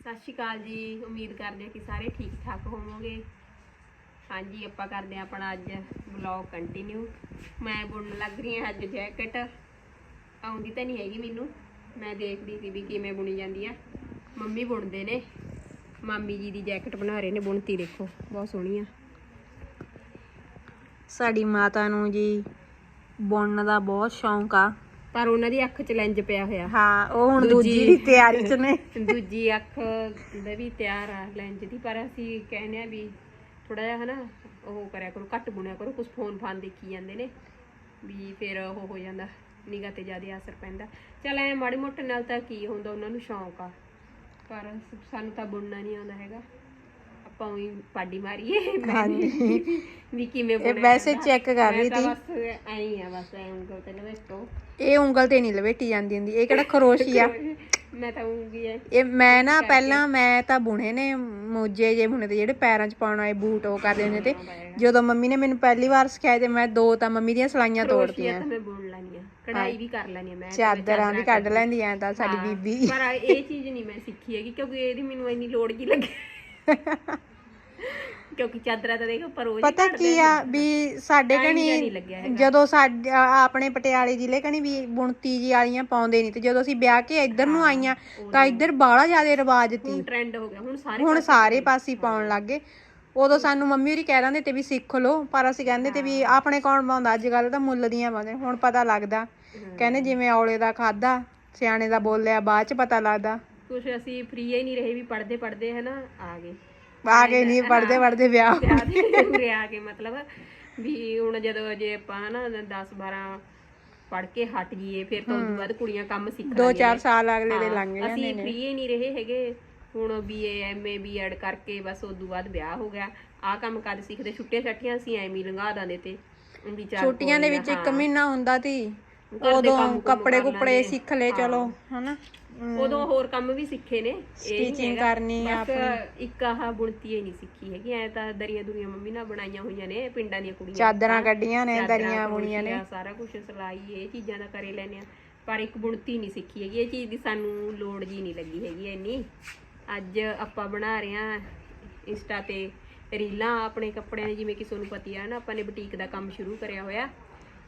ਸਤਿ ਸ਼੍ਰੀ ਅਕਾਲ ਜੀ। ਉਮੀਦ ਕਰਦੇ ਹਾਂ ਕਿ ਸਾਰੇ ਠੀਕ ਠਾਕ ਹੋਵੋਗੇ। ਹਾਂਜੀ, ਆਪਾਂ ਕਰਦੇ ਹਾਂ ਆਪਣਾ ਅੱਜ ਵਲੌਗ ਕੰਟੀਨਿਊ ਮੈਂ ਬੁਣਨ ਲੱਗ ਰਹੀ ਹਾਂ ਅੱਜ ਜੈਕਟ ਆਉਂਦੀ ਤਾਂ ਨਹੀਂ ਹੈਗੀ ਮੈਨੂੰ। ਮੈਂ ਦੇਖਦੀ ਸੀ ਵੀ ਕਿਵੇਂ ਬੁਣੀ ਜਾਂਦੀ ਆ। ਮੰਮੀ ਬੁਣਦੇ ਨੇ। ਮਾਮੀ ਜੀ ਦੀ ਜੈਕਟ ਬਣਾ ਰਹੇ ਨੇ ਬੁਣਤੀ, ਦੇਖੋ, ਬਹੁਤ ਸੋਹਣੀ ਆ। ਸਾਡੀ ਮਾਤਾ ਨੂੰ ਜੀ ਬੁਣਨ ਦਾ ਬਹੁਤ ਸ਼ੌਂਕ ਆ। ਪਰ ਉਹਨਾਂ ਦੀ ਅੱਖ 'ਚ ਲੈਂਜ ਪਿਆ ਹੋਇਆ। ਹਾਂ ਉਹ ਹੁਣ ਦੂਜੀ- ਦੀ ਤਿਆਰੀ ਚ ਨੇ। ਦੂਜੀ ਅੱਖ ਦਾ ਵੀ ਤਿਆਰ ਆ ਲੈਂਜ ਦੀ ਪਰ ਅਸੀਂ ਕਹਿੰਦੇ ਆ ਵੀ ਥੋੜਾ ਜਿਹਾ ਹਨਾ ਉਹ ਕਰਿਆ ਕਰੋ ਘੱਟ ਬੁਣਿਆ ਕਰੋ ਕੁਝ ਫੋਨ ਫਾਨ ਦੇਖੀ ਜਾਂਦੇ ਨੇ ਵੀ ਫਿਰ ਉਹ ਹੋ ਜਾਂਦਾ ਨਿਗਾਹ ਤੇ ਜ਼ਿਆਦਾ ਅਸਰ ਪੈਂਦਾ। ਚਲ ਐ ਮਾੜੇ ਮੋਟੇ ਨਾਲ ਤਾਂ ਕੀ ਹੁੰਦਾ ਉਹਨਾਂ ਨੂੰ ਸ਼ੌਂਕ ਆ। ਪਰ ਸਾਨੂੰ ਤਾਂ ਬੁਣਨਾ ਨਹੀਂ ਆਉਂਦਾ ਹੈਗਾ। ਆਪਾਂ ਉਹੀ ਪਾਡੀ ਮਾਰੀਏ ਹਾਂਜੀ। ਵੀ ਕਿਵੇਂ ਬੁਣਿਆ ਵੈਸੇ। ਚੈੱਕ ਕਰ ਰਹੀ ਸੀ। ਬਸ ਐਂ ਆ ਬਸ ਐਂ ਉਂਗਲ ਤੇ ਲਵੇਟੋ ਇਹ ਉਂਗਲ ਤੇ ਨਹੀਂ ਲਵੇਟੀ ਜਾਂਦੀ ਹੁੰਦੀ ਇਹ ਕਿਹੜਾ ਖਰੋਸ਼ੀ ਆ। ਮੈਂ ਤਾਂ ਉਂਗੀ ਐ ਇਹ ਮੈਂ ਨਾ ਪਹਿਲਾਂ ਮੈਂ ਤਾਂ ਬੁਣੇ ਨੇ ਮੋਜੇ ਜੇ ਬੁਣੇ ਤੇ ਜਿਹੜੇ ਪੈਰਾਂ 'ਚ ਪਾਉਣ ਵਾਲੇ ਬੂਟ ਉਹ ਕਰਦੇ ਹੁੰਦੇ ਤੇ ਜਦੋਂ ਮੰਮੀ ਨੇ ਮੈਨੂੰ ਪਹਿਲੀ ਵਾਰ ਸਿਖਾਏ ਤੇ ਮੈਂ ਦੋ ਤਾਂ ਮੰਮੀ ਦੀਆਂ ਸਲਾਈਆਂ ਤੋੜਤੀਆਂ। ਮੈਂ ਬੁਣ ਲੈਣੀ ਆ ਕਢਾਈ ਵੀ ਕਰ ਲੈਣੀ ਆ ਮੈਂ ਚਾਦਰਾਂ ਵੀ ਕੱਢ ਲੈਂਦੀ ਐ ਤਾਂ ਸਾਡੀ ਬੀਬੀ। ਪਰ ਇਹ ਚੀਜ਼ ਨਹੀਂ ਮੈਂ ਸਿੱਖੀ ਹੈਗੀ ਕਿਉਂਕਿ ਇਹਦੀ ਮੈਨੂੰ ਇੰਨੀ ਲੋੜ ਕੀ ਲੱਗੇ। ਕਿਉਂਕਿ ਚਾਦਰਾਂ ਤਾਂ ਦੇਖੋ ਪਰ ਉਹ ਪਤਾ ਕੀ ਆ। ਵੀ ਸਾਡੇ Time ਜਿਹਾ ਕਣੀ ਨਹੀਂ ਲੱਗਿਆ ਹੈਗਾ। ਜਦੋਂ ਸਾਡੇ ਆ- ਆਪਣੇ ਪਟਿਆਲੇ ਜ਼ਿਲ੍ਹੇ ਕਣੀ ਵੀ ਬੁਣਤੀ ਜੀ ਵਾਲੀਆਂ ਪਾਉਂਦੇ ਨਹੀਂ ਤੇ ਜਦੋਂ ਅਸੀਂ ਵਿਆਹ ਕੇ ਇੱਧਰ ਨੂੰ ਆਈਆਂ ਤਾਂ ਇੱਧਰ ਬਾਹਲਾ ਜ਼ਿਆਦਾ ਰਿਵਾਜ ਤੀ ਟ੍ਰੈਂਡ ਹੋ ਗਿਆ ਹੁਣ ਸਾਰੇ ਹੁਣ ਸਾਰੇ ਪਾਸੇ ਹੀ ਪਾਉਣ ਲੱਗ ਗਏ। ਉਦੋਂ ਸਾਨੂੰ ਮੰਮੀ ਹੋਰੀ ਕਹਿ ਦਿੰਦੇ ਤੇ ਵੀ ਸਿੱਖ ਲਓ ਪਰ ਅਸੀਂ ਕਹਿੰਦੇ ਤੇ ਵੀ ਆਪਣੇ ਕੌਣ ਪਾਉਂਦਾ ਅੱਜ ਕੱਲ ਤਾਂ ਮੁੱਲ ਦੀਆਂ ਪਾਉਂਦੇ ਹੁਣ ਪਤਾ ਲੱਗਦਾ। ਕਹਿੰਦੇ ਜਿਵੇਂ ਔਲੇ ਦਾ ਖਾਦਾ ਸਿਆਣੇ ਦਾ ਬੋਲਿਆ ਬਾਅਦ ਚ ਪਤਾ ਲੱਗਦਾ। ਕੁਝ ਅਸੀਂ ਫ੍ਰੀ ਹੀ ਨਹੀਂ ਰਹੇ ਵੀ ਪੜਦੇ ਪੜਦੇ ਹੈ ਨਾ ਆ ਗਏ। ਆ ਕੇ ਨਹੀਂ ਪੜਦੇ ਪੜਦੇ ਵਿਆਹ ਦੇ ਉਰੇ ਆ ਕੇ ਮਤਲਬ ਵੀ ਹੁਣ ਜਦੋਂ ਜੇ ਆਪਾਂ ਨਾ 10 12 ਪੜ ਕੇ ਹਟ ਗਈਏ ਫਿਰ ਤੋਂ ਉਦੋਂ ਬਾਅਦ ਕੁੜੀਆਂ ਕੰਮ ਸਿੱਖ ਦੋ ਚਾਰ ਸਾਲ ਅਗਲੇ ਦੇ ਹਾਂ, ਲੰਘ ਜਾਂਦੇ ਅਸੀਂ ਫ੍ਰੀ ਹੀ ਨਹੀਂ ਰਹੇ ਹੈਗੇ। ਹੁਣ ਬੀਏ ਐਮਏ ਬੀਐਡ ਕਰਕੇ ਬਸ ਉਦੋਂ ਬਾਅਦ ਵਿਆਹ ਹੋ ਗਿਆ। ਆ ਕੰਮ ਕਦ ਸਿੱਖਦੇ ਛੁੱਟੀਆਂ ਛੱਟੀਆਂ ਅਸੀਂ ਐਵੇਂ ਹੀ ਲੰਘਾ ਦਿੰਦੇ ਤੇ। ਵੀ ਚੱਲ ਛੁੱਟੀਆਂ ਦੇ ਵਿੱਚ ਇੱਕ ਮਹੀਨਾ ਹੁੰਦਾ ਕੰਮ ਉਦੋਂ ਕੱਪੜੇ ਕੁਪੜੇ। ਸਿੱਖ ਲਏ ਚਲੋ ਹਨਾ? ਉਦੋਂ ਹੋਰ ਕੰਮ ਵੀ ਸਿੱਖੇ ਨੇ ਹੈਗਾ। ਕਰਨੀ ਬਸ ਇੱਕ ਆਹ ਬੁਣਤੀ ਹੀ ਨਹੀਂ ਸਿੱਖੀ ਹੈਗੀ ਐ ਤਾਂ ਦਰੀਆਂ ਦੁਰੀਆਂ ਮੰਮੀ ਨਾਲ ਬਣਾਈਆਂ ਹੋਈਆਂ ਨੇ ਪਿੰਡਾਂ ਦੀਆਂ ਕੁੜੀਆਂ। ਚਾਦਰਾਂ ਕੱਢੀਆਂ ਨੇ ਦਰੀਆਂ ਬੁਣੀਆਂ ਨੇ। ਸਾਰਾ ਕੁਝ ਸਿਲਾਈ ਇਹ ਚੀਜ਼ਾਂ ਦਾ ਕਰੇ ਲੈਨੇ ਆ। ਪਰ ਇੱਕ ਬੁਣਤੀ ਨਹੀਂ ਸਿੱਖੀ ਹੈਗੀ ਇਹ ਚੀਜ਼ ਦੀ ਸਾਨੂੰ ਲੋੜ ਜੀ ਨਹੀਂ ਲੱਗੀ ਹੈਗੀ ਇੰਨੀ। ਅੱਜ ਆਪਾਂ ਬਣਾ ਰਹੇ ਆ ਇੰਸਟਾ ਤੇ ਰੀਲਾਂ ਆਪਣੇ ਕੱਪੜਿਆਂ ਦੀ ਜਿਵੇਂ ਕਿ ਤੁਹਾਨੂੰ ਪਤੀ ਆ ਨਾ ਆਪਾਂ ਨੇ ਬੁਟੀਕ ਦਾ ਕੰਮ ਸ਼ੁਰੂ ਕਰਿਆ ਹੋਇਆ।